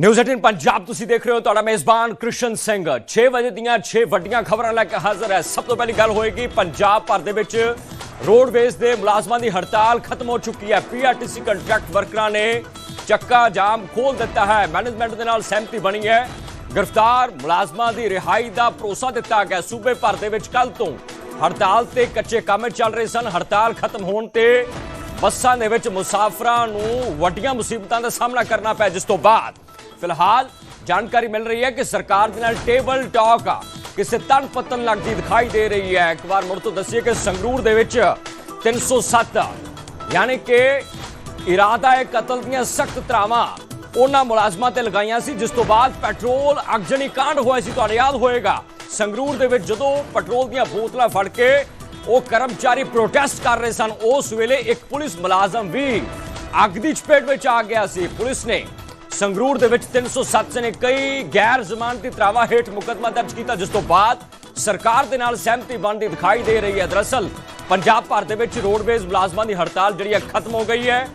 News 18 Punjab ਤੁਸੀਂ ਦੇਖ ਰਹੇ ਹੋ, ਤੁਹਾਡਾ ਮੇਜ਼ਬਾਨ ਕ੍ਰਿਸ਼ਨ ਸਿੰਘ। 6 ਵਜੇ ਦੀਆਂ 6 ਵੱਡੀਆਂ ਖਬਰਾਂ ਲੈ ਕੇ ਹਾਜ਼ਰ ਹੈ। ਸਭ ਤੋਂ ਪਹਿਲੀ ਗੱਲ ਹੋਏਗੀ, ਪੰਜਾਬ ਭਰ ਦੇ ਵਿੱਚ ਰੋਡਵੇਜ਼ ਦੇ ਮੁਲਾਜ਼ਮਾਂ ਦੀ ਹੜਤਾਲ ਖਤਮ ਹੋ ਚੁੱਕੀ ਹੈ। ਪੀਆਰਟੀਸੀ ਕੰਟਰੈਕਟ ਵਰਕਰਾਂ ਨੇ ਚੱਕਾ ਜਾਮ ਖੋਲ ਦਿੱਤਾ ਹੈ। ਮੈਨੇਜਮੈਂਟ ਦੇ ਨਾਲ ਸਹਿਮਤੀ ਬਣੀ ਹੈ। ਗ੍ਰਿਫਤਾਰ ਮੁਲਾਜ਼ਮਾਂ ਦੀ ਰਿਹਾਈ ਦਾ ਭਰੋਸਾ ਦਿੱਤਾ ਗਿਆ। ਸੂਬੇ ਭਰ ਦੇ ਵਿੱਚ ਕੱਲ ਤੋਂ ਹੜਤਾਲ ਤੇ ਕੱਚੇ ਕੰਮ ਚੱਲ ਰਹੇ ਸਨ। ਹੜਤਾਲ ਖਤਮ ਹੋਣ ਤੇ ਬੱਸਾਂ ਦੇ ਵਿੱਚ ਮੁਸਾਫਰਾਂ ਨੂੰ ਵੱਡੀਆਂ ਮੁਸੀਬਤਾਂ ਦਾ ਸਾਹਮਣਾ ਕਰਨਾ ਪਿਆ, ਜਿਸ ਤੋਂ ਬਾਅਦ ਫਿਲਹਾਲ ਜਾਣਕਾਰੀ ਮਿਲ ਰਹੀ ਹੈ ਕਿ ਸਰਕਾਰ ਦੇ ਨਾਲ ਟੇਬਲ ਟਾਕ ਆ। ਕਿਸੇ ਤਨ ਪਤਨ ਲੱਗਦੀ ਦਿਖਾਈ ਦੇ ਰਹੀ ਹੈ? ਇੱਕ ਵਾਰ ਮੁੜ ਤੋਂ ਦੱਸੀਏ ਕਿ ਸੰਗਰੂਰ ਦੇ ਵਿੱਚ 307 ਯਾਨੀ ਕਿ ਇਰਾਦਾ ਹੈ ਕਤਲ ਦੀਆਂ ਸਖਤ ਧਰਾਵਾਂ ਉਹਨਾਂ ਮੁਲਾਜ਼ਮਾਂ ਤੇ ਲਗਾਈਆਂ ਸੀ, ਜਿਸ ਤੋਂ ਬਾਅਦ ਪੈਟਰੋਲ ਅਗਜਣੀ ਕਾਂਡ ਹੋਇਆ ਸੀ। ਤੁਹਾਨੂੰ ਯਾਦ ਹੋਏਗਾ, ਸੰਗਰੂਰ ਦੇ ਵਿੱਚ ਜਦੋਂ ਪੈਟਰੋਲ ਦੀਆਂ ਬੋਤਲਾਂ ਫੜ ਕੇ ਉਹ ਕਰਮਚਾਰੀ ਪ੍ਰੋਟੈਸਟ ਕਰ ਰਹੇ ਸਨ, ਉਸ ਵੇਲੇ ਇੱਕ ਪੁਲਿਸ ਮੁਲਾਜ਼ਮ ਵੀ ਅੱਗ ਦੀ ਚਪੇਟ ਵਿੱਚ ਆ ਗਿਆ ਸੀ। ਪੁਲਿਸ ਨੇ ਸੰਗਰੂਰ ਦੇ ਵਿੱਚ 307 ਨੇ ਕਈ ਗੈਰ ਜ਼ਮਾਨਤੀ ਤਰਾਵਾ ਹੇਠ ਮੁਕੱਦਮਾ ਦਰਜ ਕੀਤਾ, ਜਿਸ ਤੋਂ ਬਾਅਦ ਸਰਕਾਰ ਦੇ ਨਾਲ ਸਹਿਮਤੀ ਬਣਦੀ ਦਿਖਾਈ ਦੇ ਰਹੀ ਹੈ। ਦਰਅਸਲ, ਪੰਜਾਬ ਭਰ ਦੇ ਵਿੱਚ ਰੋਡਵੇਜ਼ ਮੁਲਾਜ਼ਮਾਂ ਦੀ ਹੜਤਾਲ ਜਿਹੜੀ ਹੈ ਖਤਮ ਹੋ ਗਈ ਹੈ।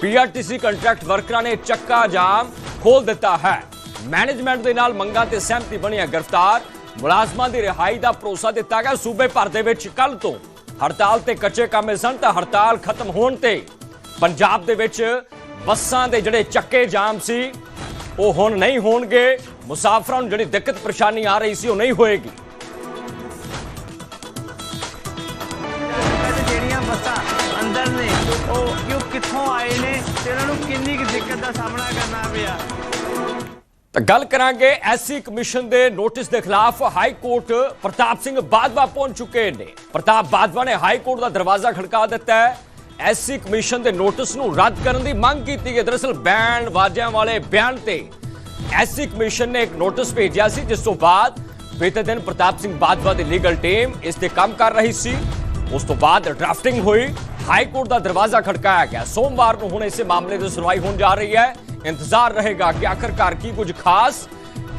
ਪੀਆਰਟੀਸੀ ਕੰਟਰੈਕਟ ਵਰਕਰਾਂ ਨੇ ਚੱਕਾ ਜਾਮ ਖੋਲ ਦਿੱਤਾ ਹੈ। ਮੈਨੇਜਮੈਂਟ ਦੇ ਨਾਲ ਮੰਗਾਂ ਤੇ ਸਹਿਮਤੀ ਬਣੀ ਹੈ। ਗ੍ਰਿਫਤਾਰ ਮੁਲਾਜ਼ਮਾਂ ਦੀ ਰਿਹਾਈ ਦਾ ਭਰੋਸਾ ਦਿੱਤਾ ਗਿਆ। ਸੂਬੇ ਭਰ ਦੇ ਵਿੱਚ ਕੱਲ ਤੋਂ ਹੜਤਾਲ ਤੇ ਕੱਚੇ ਕੰਮ ਸਨ, ਤਾਂ ਹੜਤਾਲ ਖਤਮ ਹੋਣ ਤੇ ਪੰਜਾਬ ਦੇ ਵਿੱਚ ਬੱਸਾਂ ਦੇ ਜਿਹੜੇ ਚੱਕੇ ਜਾਮ ਸੀ ਉਹ ਹੁਣ ਨਹੀਂ ਹੋਣਗੇ। ਮੁਸਾਫਰਾਂ ਨੂੰ ਜਿਹੜੀ ਦਿੱਕਤ ਪਰੇਸ਼ਾਨੀ ਆ ਰਹੀ ਸੀ ਉਹ ਨਹੀਂ ਹੋਏਗੀ। ਜਿਹੜੀਆਂ ਬੱਸਾਂ ਅੰਦਰ ਨੇ ਉਹ ਕਿਉਂ ਕਿੱਥੋਂ ਆਏ ਨੇ? ਤੇ ਉਹਨਾਂ ਨੂੰ ਕਿੰਨੀ ਕੁ ਦਿੱਕਤ ਦਾ ਸਾਹਮਣਾ ਕਰਨਾ ਪਿਆ? ਤਾਂ ਗੱਲ ਕਰਾਂਗੇ ਐਸਸੀ ਕਮਿਸ਼ਨ ਦੇ ਨੋਟਿਸ ਦੇ ਖਿਲਾਫ ਹਾਈ ਕੋਰਟ ਪ੍ਰਤਾਪ ਸਿੰਘ ਬਾਜਵਾ ਪਹੁੰਚ ਚੁੱਕੇ ਨੇ। ਪ੍ਰਤਾਪ ਬਾਜਵਾ ਨੇ ਹਾਈ ਕੋਰਟ ਦਾ ਦਰਵਾਜ਼ਾ ਖੜਕਾ ਦਿੱਤਾ ਹੈ। ਐਸਸੀ ਕਮਿਸ਼ਨ ਦੇ ਨੋਟਿਸ ਨੂੰ ਰੱਦ ਕਰਨ ਦੀ ਮੰਗ ਕੀਤੀ ਹੈ ਦਰਅਸਲ ਬੈਂਡ ਵਾਜਿਆਂ ਵਾਲੇ ਬਿਆਨ ਤੇ ਐਸਸੀ ਕਮਿਸ਼ਨ ਨੇ ਇੱਕ ਨੋਟਿਸ ਭੇਜਿਆ ਸੀ, ਜਿਸ ਤੋਂ ਬਾਅਦ ਬੀਤੇ ਦਿਨ ਪ੍ਰਤਾਪ ਸਿੰਘ ਬਾਜਵਾ ਦੀ ਲੀਗਲ ਟੀਮ ਇਸ ਤੇ ਕੰਮ ਕਰ ਰਹੀ ਸੀ। ਉਸ ਤੋਂ ਬਾਅਦ ਡਰਾਫਟਿੰਗ ਹੋਈ। ਹਾਈ ਕੋਰਟ ਦਾ ਦਰਵਾਜ਼ਾ ਖੜਕਾਇਆ ਗਿਆ। ਸੋਮਵਾਰ ਨੂੰ ਹੁਣ ਇਸੇ ਮਾਮਲੇ ਦੀ ਸੁਣਵਾਈ ਹੋਣ ਜਾ ਰਹੀ ਹੈ। ਇੰਤਜ਼ਾਰ ਰਹੇਗਾ ਕਿ ਆਖਰਕਾਰ ਕੀ ਕੁਝ ਖਾਸ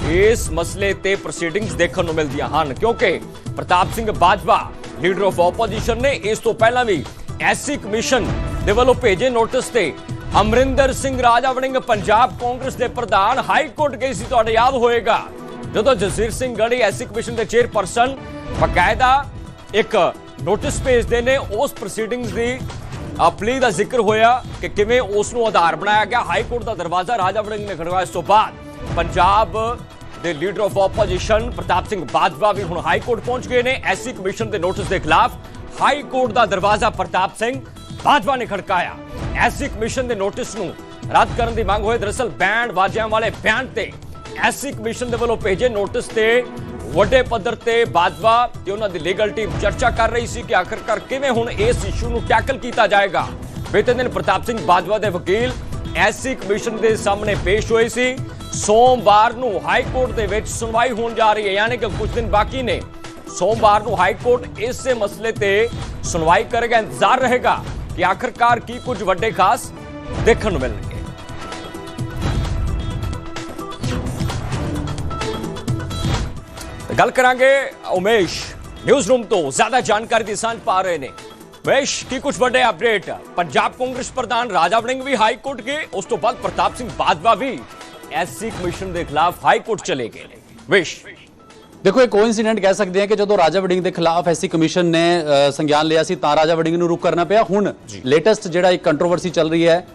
ਇਸ ਮਸਲੇ ਤੇ ਪ੍ਰੋਸੀਡਿੰਗਸ ਦੇਖਣ ਨੂੰ ਮਿਲਦੀਆਂ ਹਨ, ਕਿਉਂਕਿ Pratap Singh Bajwa leader of opposition ਨੇ ਇਸ ਤੋਂ ਪਹਿਲਾਂ ਵੀ ਐਸਸੀ ਕਮਿਸ਼ਨ ਦੇ ਵੱਲੋਂ ਭੇਜੇ ਨੋਟਿਸ ਤੇ ਅਮਰਿੰਦਰ ਸਿੰਘ ਰਾਜਾ ਵੜਿੰਗ ਪੰਜਾਬ ਕਾਂਗਰਸ ਦੇ ਪ੍ਰਧਾਨ ਹਾਈ ਕੋਰਟ ਗਏ ਸੀ, ਤੁਹਾਡੇ ਯਾਦ ਹੋਏਗਾ। ਜਦੋਂ ਜਸਵੀਰ ਸਿੰਘ ਗੜੀ ਐਸਸੀ ਕਮਿਸ਼ਨ ਦੇ ਚੇਅਰਪਰਸਨ ਬਕਾਇਦਾ ਇੱਕ ਨੋਟਿਸ ਭੇਜਦੇ ਨੇ, ਉਸ ਪ੍ਰੋਸੀਡਿੰਗਸ ਦੀ ਅਪਲੀ ਦਾ ਜ਼ਿਕਰ ਹੋਇਆ ਕਿ ਕਿਵੇਂ ਉਸ ਨੂੰ ਆਧਾਰ ਬਣਾਇਆ ਗਿਆ। ਹਾਈ ਕੋਰਟ ਦਾ ਦਰਵਾਜ਼ਾ ਰਾਜਾ ਵੜਿੰਗ ਨੇ ਖੜਕਾਇਆ। ਇਸ ਤੋਂ ਬਾਅਦ ਪੰਜਾਬ ਦੇ leader of opposition Pratap Singh Bajwa ਵੀ ਹੁਣ ਹਾਈ ਕੋਰਟ ਪਹੁੰਚ ਗਏ ਨੇ। ਐਸਸੀ ਕਮਿਸ਼ਨ ਦੇ ਨੋਟਿਸ ਦੇ ਖਿਲਾਫ ਹਾਈ ਕੋਰਟ ਦਾ ਦਰਵਾਜ਼ਾ ਪ੍ਰਤਾਪ ਸਿੰਘ ਬਾਜਵਾ ਨੇ ਖੜਕਾਇਆ। ਐਸਸੀ ਕਮਿਸ਼ਨ ਦੇ ਨੋਟਿਸ ਨੂੰ ਰੱਦ ਕਰਨ ਦੀ ਮੰਗ ਹੋਈ। ਦਰਅਸਲ ਬੈਂਡ ਵਾਜਿਆਂ ਵਾਲੇ ਬਿਆਨ ਤੇ ਐਸਸੀ ਕਮਿਸ਼ਨ ਦੇ ਵੱਲੋਂ ਭੇਜੇ ਨੋਟਿਸ ਤੇ ਵੱਡੇ ਪੱਧਰ ਤੇ ਬਾਜਵਾ ਤੇ ਉਹਨਾਂ ਦੀ ਲੀਗਲ ਟੀਮ ਚਰਚਾ ਕਰ ਰਹੀ ਸੀ ਕਿ ਆਖਰਕਾਰ ਕਿਵੇਂ ਹੁਣ ਇਸ ਇਸ਼ੂ ਨੂੰ ਟੈਕਲ ਕੀਤਾ ਜਾਏਗਾ। ਬੀਤੇ ਦਿਨ ਪ੍ਰਤਾਪ ਸਿੰਘ ਬਾਜਵਾ ਦੇ ਵਕੀਲ ਐਸਸੀ ਕਮਿਸ਼ਨ ਦੇ ਸਾਹਮਣੇ ਪੇਸ਼ ਹੋਏ ਸੀ। ਸੋਮਵਾਰ ਨੂੰ ਹਾਈ ਕੋਰਟ ਦੇ ਵਿੱਚ ਸੁਣਵਾਈ ਹੋਣ ਜਾ ਰਹੀ ਹੈ, ਯਾਨੀ ਕਿ ਕੁਝ ਦਿਨ ਬਾਕੀ ਨੇ। ਸੋਮਵਾਰ ਨੂੰ ਹਾਈ ਕੋਰਟ ਇਸੇ ਮਸਲੇ ਤੇ ਸੁਣਵਾਈ ਕਰੇਗਾ ਇੰਤਜ਼ਾਰ ਰਹੇਗਾ ਕਿ ਆਖਰਕਾਰ ਕੀ ਕੁਝ ਵੱਡੇ ਖਾਸ ਦੇਖਣ ਨੂੰ ਮਿਲਣਗੇ ਗੱਲ ਕਰਾਂਗੇ ਉਮੇਸ਼ ਨਿਊਜ਼ ਰੂਮ ਤੋਂ ਜ਼ਿਆਦਾ ਜਾਣਕਾਰੀ ਦੀ ਸਾਂਝ ਪਾ ਰਹੇ ਨੇ ਉਮੇਸ਼ ਕੀ ਕੁਝ ਵੱਡੇ ਅਪਡੇਟ ਪੰਜਾਬ ਕਾਂਗਰਸ ਪ੍ਰਧਾਨ ਰਾਜਾ ਵੜਿੰਗ ਵੀ ਹਾਈ ਕੋਰਟ ਗਏ ਉਸ ਤੋਂ ਬਾਅਦ ਪ੍ਰਤਾਪ ਸਿੰਘ ਬਾਜਵਾ ਵੀ ਐਸਸੀ ਕਮਿਸ਼ਨ ਦੇ ਖਿਲਾਫ ਹਾਈ ਕੋਰਟ ਚਲੇ ਗਏ ਨੇ ਵਿਸ਼ ਦੇਖੋ ਇਹ ਕੋਇਨਸੀਡੈਂਟ ਕਹਿ ਸਕਦੇ ਹਾਂ ਕਿ ਜਦੋਂ ਰਾਜਾ ਵੜਿੰਗ ਦੇ ਖਿਲਾਫ ਐਸਸੀ ਕਮਿਸ਼ਨ ਨੇ ਸੰਗਿਆਨ ਲਿਆ ਸੀ ਤਾਂ ਰਾਜਾ ਵੜਿੰਗ ਨੂੰ ਰੁਕ ਕਰਨਾ ਪਿਆ। ਹੁਣ ਲੇਟੈਸਟ ਜਿਹੜਾ ਇੱਕ ਕੰਟਰੋਵਰਸੀ ਚੱਲ ਰਹੀ ਹੈ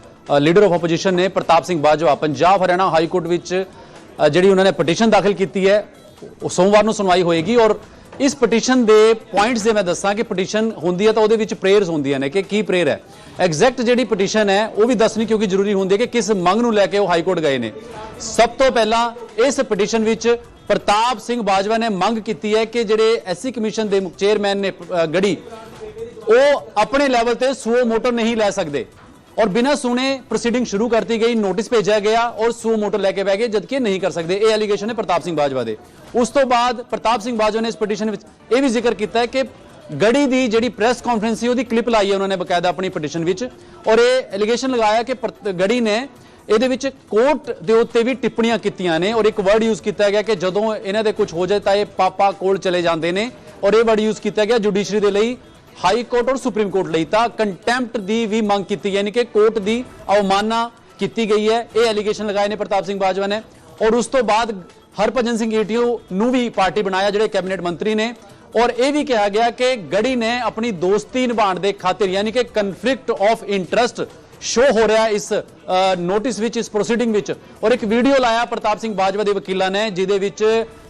ਲੀਡਰ ਆਫ ਆਪੋਜੀਸ਼ਨ ਨੇ ਪ੍ਰਤਾਪ ਸਿੰਘ ਬਾਜਵਾ ਪੰਜਾਬ ਹਰਿਆਣਾ ਹਾਈ ਕੋਰਟ ਵਿੱਚ ਜਿਹੜੀ ਉਹਨਾਂ ਨੇ ਪਟੀਸ਼ਨ ਦਾਖਲ ਕੀਤੀ ਹੈ ਉਹ ਸੋਮਵਾਰ ਨੂੰ ਸੁਣਵਾਈ ਹੋਏਗੀ। ਔਰ ਇਸ ਪਟੀਸ਼ਨ ਦੇ ਪੁਆਇੰਟਸ ਦੇ ਮੈਂ ਦੱਸਾਂ ਕਿ ਪਟੀਸ਼ਨ ਹੁੰਦੀ ਹੈ ਤਾਂ ਉਹਦੇ ਵਿੱਚ ਪ੍ਰੇਅਰਸ ਹੁੰਦੀਆਂ ਨੇ ਕਿ ਕੀ ਪ੍ਰੇਅਰ ਹੈ। ਐਗਜ਼ੈਕਟ ਜਿਹੜੀ ਪਟੀਸ਼ਨ ਹੈ ਉਹ ਵੀ ਦੱਸਣੀ ਕਿਉਂਕਿ ਜ਼ਰੂਰੀ ਹੁੰਦੀ ਹੈ ਕਿ ਕਿਸ ਮੰਗ ਨੂੰ ਲੈ ਕੇ ਉਹ ਹਾਈ ਕੋਰਟ ਗਏ ਨੇ। ਸਭ ਤੋਂ ਪਹਿਲਾਂ ਇਸ ਪਟੀਸ਼ਨ ਵਿੱਚ ਪ੍ਰਤਾਪ ਸਿੰਘ ਬਾਜਵਾ ਨੇ ਮੰਗ ਕੀਤੀ ਹੈ ਕਿ ਜਿਹੜੇ ਐਸਸੀ ਕਮਿਸ਼ਨ ਦੇ ਚੇਅਰਮੈਨ ਨੇ ਅ, ਗੜੀ ਉਹ ਆਪਣੇ ਲੈਵਲ ਤੇ ਸੂਓ ਮੋਟਰ ਨਹੀਂ ਲੈ ਸਕਦੇ। ਔਰ ਬਿਨਾਂ ਸੁਣੇ ਪ੍ਰੋਸੀਡਿੰਗ ਸ਼ੁਰੂ ਕਰਤੀ ਗਈ ਨੋਟਿਸ ਭੇਜਿਆ ਗਿਆ ਔਰ ਸੂਓ ਮੋਟਰ ਲੈ ਕੇ ਬਹਿ ਗਏ ਜਦਕਿ ਨਹੀਂ ਕਰ ਸਕਦੇ। ਇਹ ਐਲੀਗੇਸ਼ਨ ਹੈ ਪ੍ਰਤਾਪ ਸਿੰਘ ਬਾਜਵਾ ਦੇ। ਉਸ ਤੋਂ ਬਾਅਦ ਪ੍ਰਤਾਪ ਸਿੰਘ ਬਾਜਵਾ ਨੇ ਇਸ ਪਟੀਸ਼ਨ ਵਿੱਚ ਇਹ ਵੀ ਜ਼ਿਕਰ ਕੀਤਾ ਹੈ ਕਿ ਗੜੀ ਦੀ ਜਿਹੜੀ ਪ੍ਰੈਸ ਕਾਨਫਰੰਸ ਸੀ ਉਹਦੀ ਕਲਿੱਪ ਲਾਈ ਹੈ ਉਹਨਾਂ ਨੇ ਬਕਾਇਦਾ ਆਪਣੀ ਪਟੀਸ਼ਨ ਵਿੱਚ। ਔਰ ਇਹ ਐਲੀਗੇਸ਼ਨ ਲਗਾਇਆ ਕਿ ਪ੍ਰਤ- ਗੜੀ ਨੇ ਇਹਦੇ ਵਿੱਚ ਕੋਰਟ ਦੇ ਉੱਤੇ ਵੀ ਟਿੱਪਣੀਆਂ ਕੀਤੀਆਂ ਨੇ ਔਰ ਇੱਕ ਵਰਡ ਯੂਜ਼ ਕੀਤਾ ਗਿਆ ਕਿ ਜਦੋਂ ਇਹਨਾਂ ਦੇ ਕੁਝ ਹੋ ਜਾਏ ਤਾਂ ਇਹ ਪਾਪਾ ਕੋਲ ਚਲੇ ਜਾਂਦੇ ਨੇ ਔਰ ਇਹ ਵਰਡ ਯੂਜ਼ ਕੀਤਾ ਗਿਆ ਜੁਡੀਸ਼ਰੀ ਦੇ ਲਈ ਹਾਈ ਕੋਰਟ ਔਰ ਸੁਪਰੀਮ ਕੋਰਟ ਲਈ। ਤਾਂ ਕੰਟੈਂਪਟ ਦੀ ਵੀ ਮੰਗ ਕੀਤੀ ਯਾਨੀ ਕਿ ਕੋਰਟ ਦੀ ਅਵਮਾਨਨਾ ਕੀਤੀ ਗਈ ਹੈ। ਇਹ ਐਲੀਗੇਸ਼ਨ ਲਗਾਏ ਨੇ ਪ੍ਰਤਾਪ ਸਿੰਘ ਬਾਜਵਾ ਨੇ। ਔਰ ਉਸ ਤੋਂ ਬਾਅਦ ਹਰਭਜਨ ਸਿੰਘ ਈਟੀਓ ਨੂੰ ਵੀ ਪਾਰਟੀ ਬਣਾਇਆ, ਜਿਹੜੇ ਕੈਬਨਿਟ ਮੰਤਰੀ ਨੇ। ਔਰ ਇਹ ਵੀ ਕਿਹਾ ਗਿਆ ਕਿ ਗੜੀ ਨੇ ਆਪਣੀ ਦੋਸਤੀ ਨਿਭਾਉਣ ਦੇ ਖਾਤਰ, ਯਾਨੀ ਕਿ ਕਨਫਲਿਕਟ ਆਫ ਇੰਟਰਸਟ ਸ਼ੋ ਹੋ ਰਿਹਾ ਇਸ ਨੋਟਿਸ ਵਿੱਚ ਇਸ ਪ੍ਰੋਸੀਡਿੰਗ ਵਿੱਚ। ਔਰ ਇੱਕ ਵੀਡੀਓ ਲਾਇਆ ਪ੍ਰਤਾਪ ਸਿੰਘ ਬਾਜਵਾ ਦੇ ਵਕੀਲਾਂ ਨੇ ਜਿਹਦੇ ਵਿੱਚ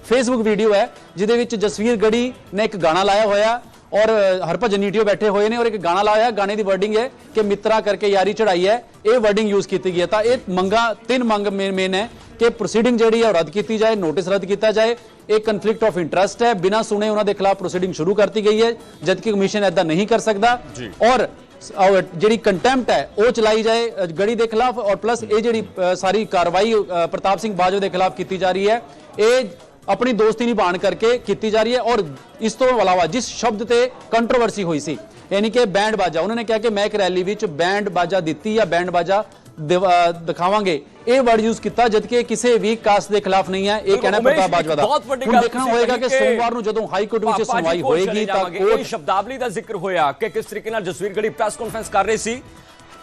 ਫੇਸਬੁੱਕ ਵੀਡੀਓ ਹੈ ਜਿਹਦੇ ਵਿੱਚ ਜਸਵੀਰ ਗੜੀ ਨੇ ਇੱਕ ਗਾਣਾ ਲਾਇਆ ਹੋਇਆ ਔਰ ਹਰਭਜਨ ਨੀਟੀਓ ਬੈਠੇ ਹੋਏ ਨੇ ਔਰ ਇੱਕ ਗਾਣਾ ਲਾਇਆ। ਗਾਣੇ ਦੀ ਵਰਡਿੰਗ ਹੈ ਕਿ ਮਿੱਤਰਾ ਕਰਕੇ ਯਾਰੀ ਚੜਾਈ ਹੈ ਇਹ ਵਰਡਿੰਗ ਯੂਜ਼ ਕੀਤੀ ਗਈ ਹੈ। ਤਾਂ ਇਹ ਮੰਗਾ ਤਿੰਨ ਮੰਗ ਮੇਨ ਹੈ ਕਿ ਪ੍ਰੋਸੀਡਿੰਗ ਜਿਹੜੀ ਹੈ ਉਹ ਰੱਦ ਕੀਤੀ ਜਾਏ ਨੋਟਿਸ ਰੱਦ ਕੀਤਾ ਜਾਏ। ਇਹ ਕਨਫਲਿਕਟ ਆਫ ਇੰਟਰਸਟ ਹੈ। ਬਿਨਾਂ ਸੁਣੇ ਉਹਨਾਂ ਦੇ ਖਿਲਾਫ ਪ੍ਰੋਸੀਡਿੰਗ ਸ਼ੁਰੂ ਕਰਤੀ ਗਈ ਹੈ ਜਦਕਿ ਕਮਿਸ਼ਨ ਐਦਾਂ ਨਹੀਂ ਕਰ ਸਕਦਾ। ਔਰ ਜਿਹੜੀ ਕੰਟੈਂਪਟ ਹੈ, ਉਹ ਚਲਾਈ ਜਾਏ ਗੜੀ ਦੇ ਖਿਲਾਫ ਔਰ ਪਲੱਸ ਇਹ ਜਿਹੜੀ ਸਾਰੀ ਕਾਰਵਾਈ ਪ੍ਰਤਾਪ ਸਿੰਘ ਬਾਜਵਾ ਦੇ ਖਿਲਾਫ ਕੀਤੀ ਜਾ ਰਹੀ ਹੈ, ਇਹ ਆਪਣੀ ਦੋਸਤੀ ਨਿਭਾਣ ਕਰਕੇ ਕੀਤੀ ਜਾ ਰਹੀ ਹੈ ਔਰ ਇਸ ਤੋਂ ਇਲਾਵਾ ਜਿਸ ਸ਼ਬਦ ਤੇ ਕੰਟਰੋਵਰਸੀ ਹੋਈ ਸੀ, ਯਾਨੀ ਕਿ ਬੈਂਡ ਬਾਜਾ, ਉਹਨਾਂ ਨੇ ਕਿਹਾ ਕਿ ਮੈਂ ਇੱਕ ਰੈਲੀ ਵਿੱਚ ਬੈਂਡ ਬਾਜਾ ਦਿੱਤੀ ਜਾਂ ਬੈਂਡ ਬਾਜਾ ਦਿਖਾਵਾਂਗੇ। ਇਹ ਵਰਡ ਯੂਜ਼ ਕੀਤਾ ਜਦਕਿ ਕਿਸੇ ਵੀ ਕਾਸਟ ਦੇ ਖਿਲਾਫ ਨਹੀਂ ਹੈ। ਇਹ ਕਹਿਣਾ ਪ੍ਰਤਾਪ ਬਾਜਵਾ ਦਾ। ਬਹੁਤ ਵੱਡੀ ਹੁਣ ਗੱਲ ਦੇਖਣਾ ਹੋਏਗਾ ਕਿ ਸੋਮਵਾਰ ਨੂੰ ਜਦੋਂ ਹਾਈ ਕੋਰਟ ਵਿੱਚ ਸੁਣਵਾਈ ਹੋਏਗੀ ਤਾਂ ਇਹ ਸ਼ਬਦਾਵਲੀ ਦਾ ਜ਼ਿਕਰ ਹੋਇਆ ਕਿ ਕਿਸ ਤਰੀਕੇ ਨਾਲ ਜਸਵੀਰ ਗੜੀ ਪ੍ਰੈਸ ਕਾਨਫਰੰਸ ਕਰ ਰਹੀ ਸੀ।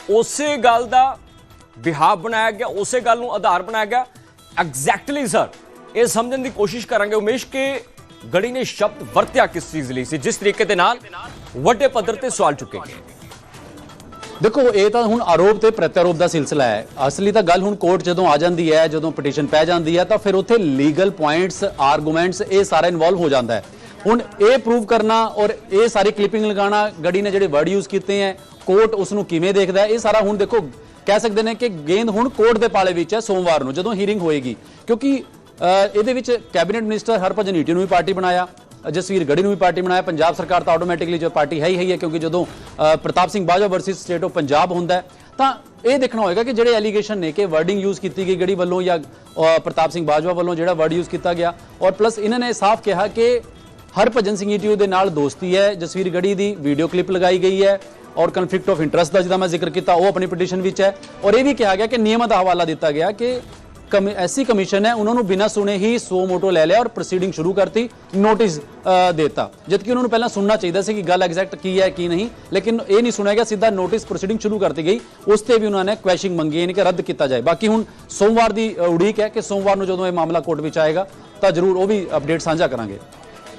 ਉਸੇ ਗੱਲ ਦਾ ਬਿਹਾਵ ਬਣਾਇਆ ਗਿਆ ਉਸੇ ਗੱਲ ਨੂੰ ਆਧਾਰ ਬਣਾਇਆ ਗਿਆ। ਐਗਜ਼ੈਕਟਲੀ ਸਰ ਇਹ ਸਮਝਣ ਦੀ ਕੋਸ਼ਿਸ਼ ਕਰਾਂਗੇ ਉਮੇਸ਼ ਕਿ ਗੜੀ ਨੇ ਸ਼ਬਦ ਵਰਤਿਆ ਕਿਸ ਚੀਜ਼ ਲਈ ਸੀ ਜਿਸ ਤਰੀਕੇ ਦੇ ਨਾਲ ਵੱਡੇ ਪੱਧਰ ਤੇ ਸਵਾਲ ਚੁੱਕੇ ਗਏ। ਦੇਖੋ, ਇਹ ਤਾਂ ਹੁਣ ਆਰੋਪ ਤੇ ਪ੍ਰਤਿਆਰੋਪ ਦਾ ਸਿਲਸਿਲਾ ਹੈ। ਅਸਲੀ ਤਾਂ ਗੱਲ ਹੁਣ ਕੋਰਟ ਜਦੋਂ ਆ ਜਾਂਦੀ ਹੈ, ਜਦੋਂ ਪਟੀਸ਼ਨ ਪੈ ਜਾਂਦੀ ਹੈ, ਤਾਂ ਫਿਰ ਉੱਥੇ ਲੀਗਲ ਪੁਆਇੰਟਸ ਆਰਗੂਮੈਂਟਸ ਇਹ ਸਾਰਾ ਇਨਵੋਲਵ ਹੋ ਜਾਂਦਾ ਹੈ। ਹੁਣ ਇਹ ਪ੍ਰੂਵ ਕਰਨਾ ਔਰ ਇਹ ਸਾਰੀ ਕਲਿੱਪਿੰਗ ਲਗਾਉਣਾ, ਗੜੀ ਨੇ ਜਿਹੜੇ ਵਰਡ ਯੂਜ਼ ਕੀਤੇ ਹੈ ਕੋਰਟ ਉਸ ਨੂੰ ਕਿਵੇਂ ਦੇਖਦਾ ਹੈ, ਇਹ ਸਾਰਾ ਹੁਣ ਦੇਖੋ, ਕਹਿ ਸਕਦੇ ਨੇ ਕਿ ਗੇਂਦ ਹੁਣ ਕੋਰਟ ਦੇ ਪਾਲੇ ਵਿੱਚ ਹੈ ਸੋਮਵਾਰ ਨੂੰ, ਜਦੋਂ ਹੀਅਰਿੰਗ ਹੋਏਗੀ। ਕਿਉਂਕਿ ਇਹਦੇ ਵਿੱਚ ਕੈਬਨਿਟ ਮਿਨਿਸਟਰ ਹਰਭਜਨ ਈਟੀ ਨੂੰ ਵੀ ਪਾਰਟੀ ਬਣਾਇਆ ਜਸਵੀਰ ਗੜੀ ਨੂੰ ਵੀ ਪਾਰਟੀ ਬਣਾਇਆ। ਪੰਜਾਬ ਸਰਕਾਰ ਤਾਂ ਆਟੋਮੈਟਿਕਲੀ ਜੋ ਪਾਰਟੀ ਹੈ ਹੀ ਹੈ ਕਿਉਂਕਿ ਜਦੋਂ Pratap Singh Bajwa versus state of Punjab ਹੁੰਦਾ ਤਾਂ ਇਹ ਦੇਖਣਾ ਹੋਏਗਾ ਕਿ ਜਿਹੜੇ ਐਲੀਗੇਸ਼ਨ ਨੇ ਕਿ ਵਰਡਿੰਗ ਯੂਜ਼ ਕੀਤੀ ਗਈ ਗੜੀ ਵੱਲੋਂ ਜਾਂ ਪ੍ਰਤਾਪ ਸਿੰਘ ਬਾਜਵਾ ਵੱਲੋਂ ਜਿਹੜਾ ਵਰਡ ਯੂਜ਼ ਕੀਤਾ ਗਿਆ। ਔਰ ਪਲੱਸ ਇਹਨਾਂ ਨੇ ਸਾਫ਼ ਕਿਹਾ ਕਿ ਹਰਭਜਨ ਸਿੰਘ ਈਟੀਓ ਦੇ ਨਾਲ ਦੋਸਤੀ ਹੈ। ਜਸਵੀਰ ਗੜੀ ਦੀ ਵੀਡੀਓ ਕਲਿੱਪ ਲਗਾਈ ਗਈ ਹੈ ਔਰ ਕਨਫਲਿਕਟ ਆਫ ਇੰਟਰਸਟ ਦਾ ਜਿਹਦਾ ਮੈਂ ਜ਼ਿਕਰ ਕੀਤਾ, ਉਹ ਆਪਣੀ ਪਟੀਸ਼ਨ ਵਿੱਚ ਹੈ। ਔਰ ਇਹ ਵੀ ਕਿਹਾ ਗਿਆ ਕਿ ਨਿਯਮਾਂ ਦਾ ਹਵਾਲਾ ਦਿੱਤਾ ਗਿਆ ਕਿ ਕਮੀ- ਐਸੀ ਕਮਿਸ਼ਨ ਹੈ ਉਹਨਾਂ ਨੂੰ ਬਿਨਾਂ ਸੁਣੇ ਹੀ ਸੋ ਮੋਟੋ ਲੈ ਲਿਆ ਔਰ ਪ੍ਰੋਸੀਡਿੰਗ ਸ਼ੁਰੂ ਕਰਤੀ ਨੋਟਿਸ ਦੇਤਾ। ਜਦਕਿ ਉਹਨਾਂ ਨੂੰ ਪਹਿਲਾਂ ਸੁਣਨਾ ਚਾਹੀਦਾ ਸੀ ਕਿ ਗੱਲ ਐਗਜ਼ੈਕਟ ਕੀ ਹੈ ਕੀ ਨਹੀਂ ਲੇਕਿਨ ਇਹ ਨਹੀਂ ਸੁਣਿਆ ਗਿਆ ਸਿੱਧਾ ਨੋਟਿਸ ਪ੍ਰੋਸੀਡਿੰਗ ਸ਼ੁਰੂ ਕਰਤੀ ਗਈ। ਉਸ ਤੇ ਵੀ ਉਹਨਾਂ ਨੇ ਕੁਐਸ਼ਿੰਗ ਮੰਗੀ ਯਾਨੀ ਕਿ ਰੱਦ ਕੀਤਾ ਜਾਏ। ਬਾਕੀ ਹੁਣ ਸੋਮਵਾਰ ਦੀ ਉਡੀਕ ਹੈ ਕਿ ਸੋਮਵਾਰ ਨੂੰ ਜਦੋਂ ਇਹ ਮਾਮਲਾ ਕੋਰਟ ਵਿੱਚ ਆਏਗਾ ਤਾਂ ਜ਼ਰੂਰ ਉਹ ਵੀ ਅਪਡੇਟ ਸਾਂਝਾ ਕਰਾਂਗੇ।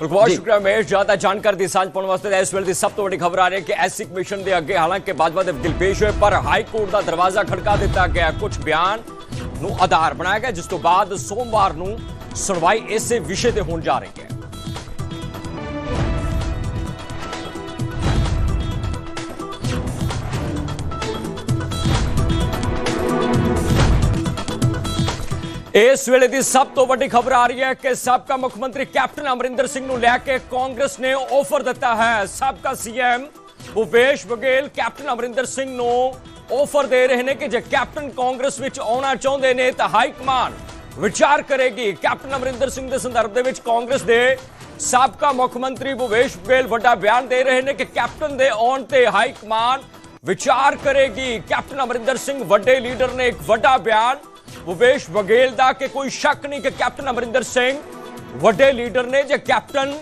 ਬਹੁਤ। ਸ਼ੁਕਰੀਆ ਮਹੇਸ਼ ਜ਼ਿਆਦਾ ਜਾਣਕਾਰੀ ਦੀ ਸਾਂਝ ਪਾਉਣ ਵਾਸਤੇ ਇਸ ਵੇਲੇ ਦੀ ਸਭ ਤੋਂ ਵੱਡੀ ਖਬਰ ਆ ਰਹੀ ਹੈ ਕਿ ਐਸਸੀ ਕਮਿਸ਼ਨ ਦੇ ਅੱਗੇ ਹਾਲਾਂਕਿ ਬਾਜਵਾ ਦੇ ਦਿਲ ਪੇਸ਼ ਹੋਏ ਪਰ ਹਾਈ ਕੋਰਟ ਦਾ ਦਰਵਾਜ਼ਾ ਖੜਕਾ ਦਿੱਤਾ ਗਿਆ। ਕੁਝ ਬਿਆਨ ਨੂੰ ਆਧਾਰ ਬਣਾਇਆ ਗਿਆ, ਜਿਸ ਤੋਂ ਬਾਅਦ ਸੋਮਵਾਰ ਨੂੰ ਸੁਣਵਾਈ ਇਸੇ ਵਿਸ਼ੇ ਤੇ ਹੋਣ ਜਾ ਰਹੀ ਹੈ। ਇਸ ਵੇਲੇ ਦੀ ਸਭ ਤੋਂ ਵੱਡੀ ਖਬਰ ਆ ਰਹੀ ਹੈ ਕਿ ਸਾਬਕਾ ਮੁੱਖ ਮੰਤਰੀ ਕੈਪਟਨ ਅਮਰਿੰਦਰ ਸਿੰਘ ਨੂੰ ਲੈ ਕੇ ਕਾਂਗਰਸ ਨੇ ਆਫਰ ਦਿੱਤਾ ਹੈ। ਸਾਬਕਾ ਸੀਐਮ ਭੁਪੇਸ਼ ਬਘੇਲ, ਕੈਪਟਨ ਅਮਰਿੰਦਰ ਸਿੰਘ ਨੂੰ ਆਫਰ ਦੇ ਰਹੇ ਨੇ ਕਿ ਜੇ ਕੈਪਟਨ ਕਾਂਗਰਸ ਵਿੱਚ ਆਉਣਾ ਚਾਹੁੰਦੇ ਨੇ ਤਾਂ ਹਾਈ ਕਮਾਂਡ ਵਿਚਾਰ ਕਰੇਗੀ। ਕੈਪਟਨ ਅਮਰਿੰਦਰ ਸਿੰਘ ਦੇ ਸੰਦਰਭ ਦੇ ਵਿੱਚ ਕਾਂਗਰਸ ਦੇ ਸਾਬਕਾ ਮੁੱਖ ਮੰਤਰੀ ਭੁਪੇਸ਼ ਬਘੇਲ ਵੱਡਾ ਬਿਆਨ ਦੇ ਰਹੇ ਨੇ ਕਿ ਕੈਪਟਨ ਦੇ ਆਉਣ ਤੇ ਹਾਈ ਕਮਾਂਡ ਵਿਚਾਰ ਕਰੇਗੀ। ਕੈਪਟਨ ਅਮਰਿੰਦਰ ਸਿੰਘ ਵੱਡੇ ਲੀਡਰ ਨੇ ਇੱਕ ਵੱਡਾ ਬਿਆਨ ਭੁਪੇਸ਼ ਬਘੇਲ ਦਾ ਕਿ ਕੋਈ ਸ਼ੱਕ ਨਹੀਂ ਕਿ ਕੈਪਟਨ ਅਮਰਿੰਦਰ ਸਿੰਘ ਵੱਡੇ ਲੀਡਰ ਨੇ। ਜੇ ਕੈਪਟਨ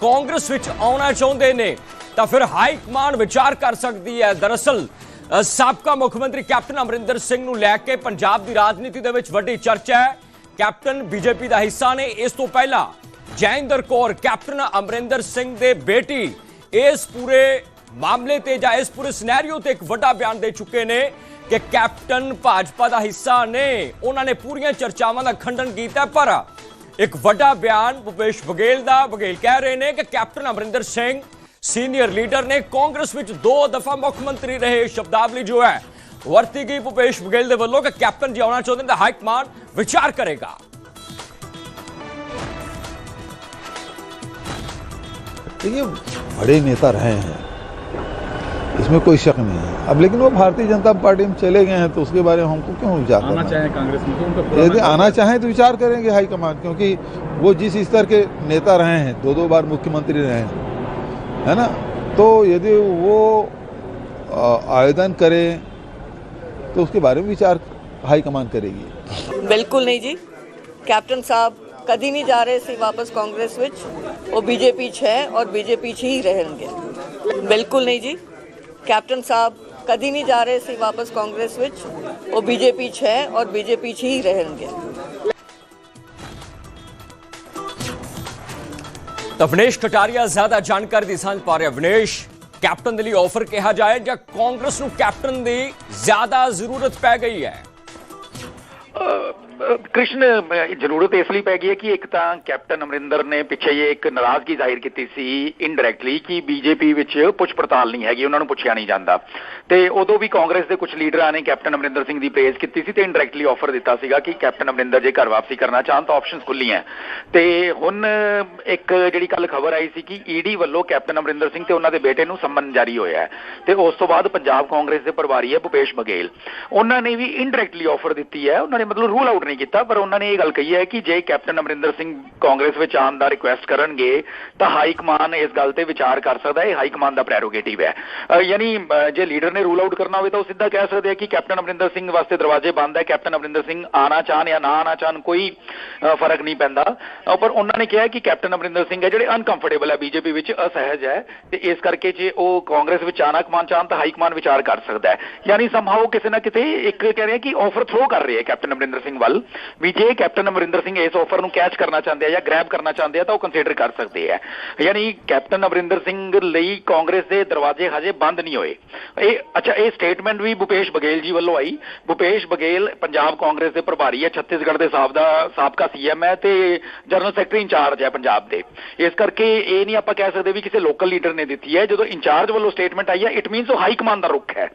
ਕਾਂਗਰਸ ਵਿੱਚ ਆਉਣਾ ਚਾਹੁੰਦੇ ਨੇ ਤਾਂ ਫਿਰ ਹਾਈ ਕਮਾਂਡ ਵਿਚਾਰ ਕਰ ਸਕਦੀ ਹੈ। ਦਰਅਸਲ ਸਾਬਕਾ ਮੁੱਖ ਮੰਤਰੀ ਕੈਪਟਨ ਅਮਰਿੰਦਰ ਸਿੰਘ ਨੂੰ ਲੈ ਕੇ ਪੰਜਾਬ ਦੀ ਰਾਜਨੀਤੀ ਦੇ ਵਿੱਚ ਵੱਡੀ ਚਰਚਾ ਹੈ। ਕੈਪਟਨ ਬੀਜੇਪੀ ਦਾ ਹਿੱਸਾ ਨੇ ਇਸ ਤੋਂ ਪਹਿਲਾਂ ਜੈਇੰਦਰ ਕੌਰ, ਕੈਪਟਨ ਅਮਰਿੰਦਰ ਸਿੰਘ ਦੇ ਬੇਟੀ, ਇਸ ਪੂਰੇ ਮਾਮਲੇ ਤੇ ਜਾਂ ਇਸ ਪੂਰੇ ਸਿਨੈਰੀਓ ਤੇ ਇੱਕ ਵੱਡਾ ਬਿਆਨ ਦੇ ਚੁੱਕੇ ਨੇ ਕਿ ਕੈਪਟਨ ਭਾਜਪਾ ਦਾ ਹਿੱਸਾ ਨੇ। ਉਹਨਾਂ ਨੇ ਪੂਰੀਆਂ ਚਰਚਾਵਾਂ ਦਾ ਖੰਡਨ ਕੀਤਾ, ਪਰ ਇੱਕ ਵੱਡਾ ਬਿਆਨ ਭੁਪੇਸ਼ ਬਘੇਲ ਦਾ, ਬਘੇਲ ਕਹਿ ਰਹੇ ਨੇ ਕਿ captain Amarinder Singh senior leader ਨੇ ਕਾਂਗਰਸ ਵਿੱਚ ਦੋ ਦਫਾ ਮੁੱਖ ਮੰਤਰੀ ਰਹੇ ਸ਼ਬਦਾਵਲੀ ਜੋ ਹੈ ਵਰਤੀ ਗਈ ਭੁਪੇਸ਼ ਬਘੇਲ ਦੇ ਵੱਲੋਂ ਕਿ ਕੈਪਟਨ ਜੀ ਆਉਣਾ ਚਾਹੁੰਦੇ ਨੇ ਤਾਂ ਹਾਈ ਕਮਾਂਡ ਵਿਚਾਰ ਕਰੇਗਾ देखिए बड़े नेता रहे हैं इसमें कोई शक नहीं है अब लेकिन वो भारतीय जनता पार्टी में चले गए हैं तो उसके बारे में हमको क्यों विचार आना करना चाहे कांग्रेस में तो उनका यदि पुराना आना चाहें तो विचार करेंगे हाईकमान क्योंकि वो जिस स्तर के नेता रहे हैं दो दो बार मुख्यमंत्री रहे हैं है ना? तो यदि वो आवेदन करे तो उसके बारे में विचार हाईकमान करेगी। बिल्कुल नहीं जी। कैप्टन साहब कभी नहीं जा रहे सी वापस कांग्रेस विच वो बीजेपी है और बीजेपी ही रहेंगे। बिल्कुल नहीं जी। कैप्टन साहब कभी नहीं जा रहे सी वापस कांग्रेस विच वो बीजेपी है और बीजेपी ही रहेंगे। ਤਾਂ ਵਿਨੇਸ਼ ਕਟਾਰੀਆ ਜ਼ਿਆਦਾ ਜਾਣਕਾਰੀ ਦੀ ਸਾਂਝ ਪਾ ਰਿਹਾ ਵਿਨੇਸ਼, ਕੈਪਟਨ ਦੇ ਲਈ ਆਫਰ ਕਿਹਾ ਜਾਏ ਜਾਂ ਕਾਂਗਰਸ ਨੂੰ ਕੈਪਟਨ ਦੀ ਜ਼ਿਆਦਾ ਜ਼ਰੂਰਤ ਪੈ ਗਈ ਹੈ। ਕ੍ਰਿਸ਼ਨ ਜ਼ਰੂਰਤ ਇਸ ਲਈ ਪੈ ਗਈ ਹੈ ਕਿ ਇੱਕ ਤਾਂ ਕੈਪਟਨ ਅਮਰਿੰਦਰ ਨੇ ਪਿੱਛੇ ਜੇ ਇੱਕ ਨਾਰਾਜ਼ਗੀ ਜ਼ਾਹਿਰ ਕੀਤੀ ਸੀ ਇਨਡਾਇਰੈਕਟਲੀ ਕਿ ਬੀਜੇਪੀ ਵਿੱਚ ਪੁੱਛ ਪੜਤਾਲ ਨਹੀਂ ਹੈਗੀ, ਉਹਨਾਂ ਨੂੰ ਪੁੱਛਿਆ ਨਹੀਂ ਜਾਂਦਾ। ਤੇ ਉਦੋਂ ਵੀ ਕਾਂਗਰਸ ਦੇ ਕੁਝ ਲੀਡਰਾਂ ਨੇ ਕੈਪਟਨ ਅਮਰਿੰਦਰ ਸਿੰਘ ਦੀ ਪ੍ਰੇਜ਼ ਕੀਤੀ ਸੀ ਤੇ ਇਨਡਾਇਰੈਕਟਲੀ ਆਫਰ ਦਿੱਤਾ ਸੀਗਾ ਕਿ ਕੈਪਟਨ ਅਮਰਿੰਦਰ ਜੇ ਘਰ ਵਾਪਸੀ ਕਰਨਾ ਚਾਹਣ ਤਾਂ ਆਪਸ਼ਨਸ ਖੁੱਲੀਆਂ ਤੇ ਹੁਣ ਇੱਕ ਜਿਹੜੀ ਕੱਲ ਖਬਰ ਆਈ ਸੀ ਕਿ ਈਡੀ ਵੱਲੋਂ ਕੈਪਟਨ ਅਮਰਿੰਦਰ ਸਿੰਘ ਤੇ ਉਹਨਾਂ ਦੇ ਬੇਟੇ ਨੂੰ ਸੰਮਨ ਜਾਰੀ ਹੋਇਆ ਹੈ। ਤੇ ਉਸ ਤੋਂ ਬਾਅਦ ਪੰਜਾਬ ਕਾਂਗਰਸ ਦੇ ਪ੍ਰਭਾਰੀ ਹੈ ਭੁਪੇਸ਼ ਬਘੇਲ। ਉਹਨਾਂ ਨੇ ਵੀ ਇਨਡਾਇਰੈਕਟਲੀ ਆਫਰ ਦਿੱਤੀ ਹੈ, ਉਹਨਾਂ ਨੇ ਮਤਲਬ ਰੂਲ ਆਊਟ ਨਹੀਂ ਕੀਤਾ, ਪਰ ਉਹਨਾਂ ਨੇ ਇਹ ਗੱਲ ਕਹੀ ਹੈ ਕਿ ਜੇ ਕੈਪਟਨ ਅਮਰਿੰਦਰ ਸਿੰਘ ਕਾਂਗਰਸ ਵਿੱਚ ਆਉਣ ਦਾ ਰਿਕੁਐਸਟ ਕਰਨਗੇ, ਤਾਂ ਹਾਈ ਕਮਾਨ ਇਸ ਗੱਲ ਤੇ ਵਿਚਾਰ ਕਰ ਸਕਦਾ ਹੈ। ਇਹ ਹਾਈ ਕਮਾਨ ਦਾ ਪ੍ਰੈਰੋਗੇਟਿਵ ਹੈ। ਯਾਨੀ ਜੇ ਲੀਡਰ ਨੇ ਰੂਲ ਆਊਟ ਕਰਨਾ ਹੋਵੇ ਤਾਂ ਉਹ ਸਿੱਧਾ ਕਹਿ ਸਕਦੇ ਆ ਕਿ ਕੈਪਟਨ ਅਮਰਿੰਦਰ ਸਿੰਘ ਵਾਸਤੇ ਦਰਵਾਜ਼ੇ ਬੰਦ ਹੈ, ਕੈਪਟਨ ਅਮਰਿੰਦਰ ਸਿੰਘ ਆਣਾ ਚਾਹਣ ਜਾਂ ਨਾ ਆਣਾ ਚਾਹਣ ਕੋਈ ਫ਼ਰਕ ਨਹੀਂ ਪੈਂਦਾ। ਪਰ ਉਹਨਾਂ ਨੇ ਕਿਹਾ ਕਿ ਕੈਪਟਨ ਅਮਰਿੰਦਰ ਸਿੰਘ ਹੈ, ਜਿਹੜੇ ਅਨਕੰਫਰਟੇਬਲ ਹੈ ਬੀਜੇਪੀ ਵਿੱਚ, ਅਸਹਿਜ ਹੈ, ਤੇ ਇਸ ਕਰਕੇ ਜੇ ਉਹ ਕਾਂਗਰਸ ਵਿੱਚ ਆਣਾ ਕਮਾਨ ਚਾਹਣ ਤਾਂ ਹਾਈ ਕਮਾਨ ਵਿਚਾਰ ਕਰ ਸਕਦਾ ਹੈ। ਯਾਨੀ ਸਮਹਾਉ ਕਿਸੇ ਨਾ ਕਿਤੇ ਇੱਕ ਕਹਿ ਰਹੇ ਕਿ ਆਫਰ ਥਰੋ ਕਰ ਰਹੇ ਹੈ ਕੈਪਟਨ ਅਮਰਿੰਦਰ ਸਿੰਘ ਵੱਲ। ਵੀ ਜੇ ਕੈਪਟਨ ਅਮਰਿੰਦਰ ਸਿੰਘ ਇਸ ਆਫਰ ਨੂੰ ਕੈਚ ਕਰਨਾ ਚਾਹੁੰਦੇ ਆ ਜਾਂ ਗ੍ਰੈਬ ਕਰਨਾ ਚਾਹੁੰਦੇ ਆ ਤਾਂ ਉਹ ਕੰਸੀਡਰ ਕਰ ਸਕਦੇ ਆ। ਯਾਨੀ ਕੈਪਟਨ ਅਮਰਿੰਦਰ ਸਿੰਘ ਲਈ ਕਾਂਗਰਸ ਦੇ ਦਰਵਾਜ਼ੇ ਹਜੇ ਬੰਦ ਨਹੀਂ ਹੋਏ। ਇਹ, ਅੱਛਾ, ਇਹ ਸਟੇਟਮੈਂਟ ਵੀ ਭੁਪੇਸ਼ ਬਘੇਲ ਜੀ ਵੱਲੋਂ ਆਈ। ਭੁਪੇਸ਼ ਬਘੇਲ ਪੰਜਾਬ ਕਾਂਗਰਸ ਦੇ ਪ੍ਰਭਾਰੀ ਹੈ ਛੱਤੀਸਗੜ੍ਹ ਦੇ ਸਾਬ ਦਾ ਸਾਬਕਾ ਸੀਐਮ ਹੈ ਤੇ ਜਨਰਲ ਸੈਕਟਰੀ ਇੰਚਾਰਜ ਹੈ ਪੰਜਾਬ ਦੇ। ਇਸ ਕਰਕੇ ਇਹ ਨਹੀਂ ਆਪਾਂ ਕਹਿ ਸਕਦੇ ਵੀ ਕਿਸੇ ਲੋਕਲ ਲੀਡਰ ਨੇ ਦਿੱਤੀ ਹੈ। ਜਦੋਂ ਇੰਚਾਰਜ ਵੱਲੋਂ ਸਟੇਟਮੈਂਟ ਆਈ ਹੈ ਇਟ ਮੀਨਸ ਉਹ ਹਾਈ ਕਮਾਨ ਦਾ ਰੁਖ ਹੈ।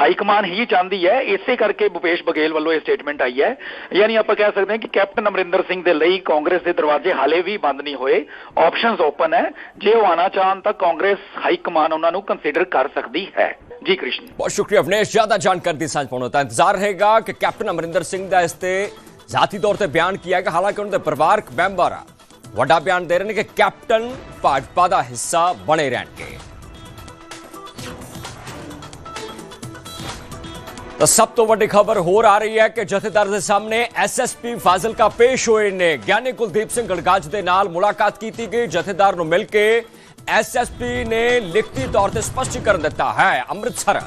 ਹਾਈ ਕਮਾਨ ਹੀ ਚਾਹੁੰਦੀ ਹੈ। ਇਸੇ ਕਰਕੇ ਭੁਪੇਸ਼ ਬਘੇਲ ਵੱਲੋਂ ਇਹ ਸਟੇਟਮੈਂਟ ਆਈ ਹੈ। ਯਾਨੀ ਆਪਾਂ ਕਹਿ ਸਕਦੇ ਹਾਂ ਕਿ ਕੈਪਟਨ ਅਮਰਿੰਦਰ ਸਿੰਘ ਦੇ ਲਈ ਕਾਂਗਰਸ ਦੇ ਦਰਵਾਜ਼ੇ ਹਾਲੇ ਵੀ ਬੰਦ ਨਹੀਂ ਹੋਏ। ਆਪਸ਼ਨਸ ਓਪਨ ਹੈ। ਜੇ ਉਹ ਆਣਾ ਚਾਹਣ ਤਾਂ ਕਾਂਗਰਸ ਹਾਈ ਕਮਾਨ ਉਹਨਾਂ ਨੂੰ ਕੰਸੀਡਰ ਕਰ ਸਕਦੀ ਹੈ। ਜੀ ਕ੍ਰਿਸ਼ਨ। ਬਹੁਤ ਸ਼ੁਕਰੀਆ ਵਿਨੇਸ਼ ਜ਼ਿਆਦਾ ਜਾਣਕਾਰੀ ਦੀ ਸਾਂਝ ਪਾਉਣ ਦਾ ਇੰਤਜ਼ਾਰ ਰਹੇਗਾ ਕਿ ਕੈਪਟਨ ਅਮਰਿੰਦਰ ਸਿੰਘ ਦਾ ਇਸ ਤੇ ਜ਼ਾਤੀ ਤੌਰ ਤੇ ਬਿਆਨ ਕੀ ਆਏਗਾ ਹਾਲਾਂਕਿ ਉਹਨਾਂ ਦੇ ਪਰਿਵਾਰਕ ਮੈਂਬਰ ਆ ਵੱਡਾ ਬਿਆਨ ਦੇ ਰਹੇ ਨੇ ਕਿ ਕੈਪਟਨ ਭਾਜਪਾ ਦਾ ਹਿੱਸਾ ਬਣੇ ਰਹਿਣਗੇ। ਤਾਂ ਸਭ ਤੋਂ ਵੱਡੀ ਖਬਰ ਹੋਰ ਆ ਰਹੀ ਹੈ ਕਿ ਜਥੇਦਾਰ ਦੇ ਸਾਹਮਣੇ ਐਸਐਸਪੀ ਫਾਜ਼ਿਲਕਾ ਪੇਸ਼ ਹੋਏ ਨੇ। ਗਿਆਨੀ ਕੁਲਦੀਪ ਸਿੰਘ ਗੜਗਾਜ ਦੇ ਨਾਲ ਮੁਲਾਕਾਤ ਕੀਤੀ ਗਈ। ਜਥੇਦਾਰ ਨੂੰ ਮਿਲ ਕੇ ਐਸਐਸਪੀ ਨੇ ਲਿਖਤੀ ਤੌਰ ਤੇ ਸਪਸ਼ਟੀਕਰਨ ਦਿੱਤਾ ਹੈ। ਅੰਮ੍ਰਿਤਸਰ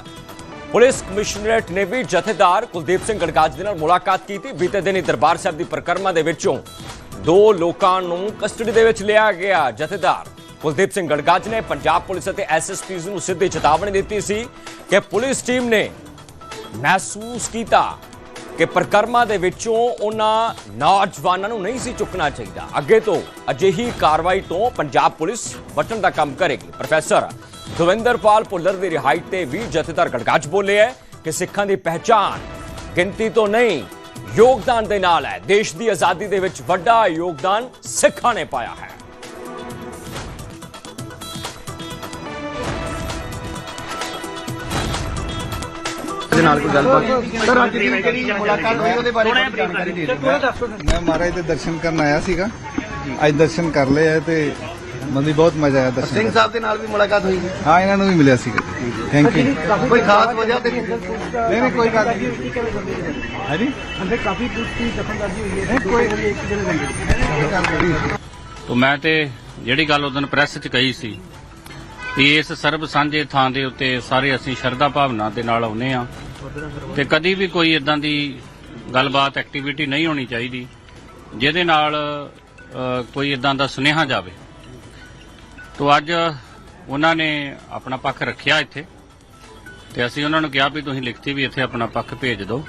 ਪੁਲਿਸ ਕਮਿਸ਼ਨਰੇਟ ਨੇ ਵੀ ਜਥੇਦਾਰ ਕੁਲਦੀਪ ਸਿੰਘ ਗੜਗਾਜ ਦੇ ਨਾਲ ਮੁਲਾਕਾਤ ਕੀਤੀ। ਬੀਤੇ ਦਿਨੀ ਦਰਬਾਰ ਸਾਹਿਬ ਦੀ ਪ੍ਰਕਰਮਾ ਦੇ ਵਿੱਚੋਂ ਦੋ ਲੋਕਾਂ ਨੂੰ ਕਸਟਡੀ ਦੇ ਵਿੱਚ ਲਿਆ ਗਿਆ ਜਥੇਦਾਰ। ਕੁਲਦੀਪ ਸਿੰਘ ਗੜਗਾਜ ਨੇ ਪੰਜਾਬ ਪੁਲਿਸ ਅਤੇ ਐਸਐਸਪੀ ਨੂੰ ਸਿੱਧੀ ਚੇਤਾਵਨੀ ਦਿੱਤੀ ਸੀ ਕਿ ਪੁਲਿਸ ਟੀਮ ਨੇ ਮਹਿਸੂਸ ਕੀਤਾ ਕਿ ਪ੍ਰਕਰਮਾ ਦੇ ਵਿੱਚੋਂ ਉਹਨਾਂ ਨੌਜਵਾਨਾਂ ਨੂੰ ਨਹੀਂ ਸੀ ਚੁੱਕਣਾ ਚਾਹੀਦਾ। ਅੱਗੇ ਤੋਂ ਅਜਿਹੀ ਕਾਰਵਾਈ ਤੋਂ ਪੰਜਾਬ ਪੁਲਿਸ ਬਚਣ ਦਾ ਕੰਮ ਕਰੇਗੀ। ਪ੍ਰੋਫੈਸਰ ਦਵਿੰਦਰਪਾਲ ਭੁੱਲਰ ਦੀ ਰਿਹਾਈ ਤੇ ਵੀ ਜਥੇਦਾਰ ਗੜਗਾਜ ਬੋਲੇ ਹੈ ਕਿ ਸਿੱਖਾਂ ਦੀ ਪਹਿਚਾਨ ਗਿਣਤੀ ਤੋਂ ਨਹੀਂ, ਯੋਗਦਾਨ ਦੇ ਨਾਲ ਹੈ ਦੇਸ਼ ਦੀ ਆਜ਼ਾਦੀ ਦੇ ਵਿੱਚ ਵੱਡਾ ਯੋਗਦਾਨ ਸਿੱਖਾਂ ਨੇ ਪਾਇਆ ਹੈ। ਦੇ ਨਾਲ ਕੋਈ ਗੱਲਬਾਤ? ਸਰ ਅੱਜ ਦੀ ਜਿਹੜੀ ਮੁਲਾਕਾਤ ਹੋਈ ਉਹਦੇ ਬਾਰੇ ਥੋੜੀ ਜਾਣਕਾਰੀ ਦੇ ਦਿਓ। ਮੈਂ ਮਹਾਰਾਜ ਦੇ ਦਰਸ਼ਨ ਕਰਨ ਆਇਆ ਸੀਗਾ। ਅੱਜ ਦਰਸ਼ਨ ਕਰ ਲਏ ਆ ਤੇ ਮੈਨੂੰ ਬਹੁਤ ਮਜ਼ਾ ਆਇਆ ਦਰਸ਼ਨ ਸਿੰਘ। ਸਾਹਿਬ ਦੇ ਨਾਲ ਵੀ ਮੁਲਾਕਾਤ ਹੋਈ ਹਾਂ ਇਹਨਾਂ ਨੂੰ ਵੀ ਮਿਲਿਆ ਸੀਗਾ। ਥੈਂਕ ਯੂ ਕੋਈ ਖਾਸ ਵਜ੍ਹਾ ਤੇ ਨਹੀਂ? ਨਹੀਂ ਕੋਈ ਗੱਲ ਨਹੀਂ। ਹੈ ਜੀ ਅੰਦਰ ਕਾਫੀ ਪੁੱਛੀ ਦਖਲਅੰਦਾਜ਼ੀ ਹੋਈ ਹੈ। ਕੋਈ ਇੱਕ ਜਣੇ ਤੋ ਮੈਂ ਤੇ ਜਿਹੜੀ ਗੱਲ ਉਦੋਂ ਪ੍ਰੈਸ 'ਚ ਕਹੀ ਸੀ ਇਸ ਸਰਬ ਸਾਂਝੇ ਥਾਂ ਦੇ ਉੱਤੇ ਸਾਰੇ ਅਸੀਂ ਸ਼ਰਧਾ ਭਾਵਨਾ ਦੇ ਨਾਲ ਆਉਨੇ ਆ ਤੇ ਕਦੀ ਵੀ ਕੋਈ ਇਦਾਂ ਦੀ ਗੱਲਬਾਤ ਐਕਟੀਵਿਟੀ ਨਹੀਂ ਹੋਣੀ ਚਾਹੀਦੀ, ਜਿਹਦੇ ਨਾਲ ਕੋਈ ਇਦਾਂ ਦਾ ਸੁਨੇਹਾ ਜਾਵੇ। ਤੋ ਅੱਜ ਉਹਨਾਂ ਨੇ ਆਪਣਾ ਪੱਖ ਰੱਖਿਆ ਇੱਥੇ, ਤੇ ਅਸੀਂ ਉਹਨਾਂ ਨੂੰ ਕਿਹਾ ਵੀ ਤੁਸੀਂ ਲਿਖਤੀ ਵੀ ਇੱਥੇ ਆਪਣਾ ਪੱਖ ਭੇਜ ਦਿਓ।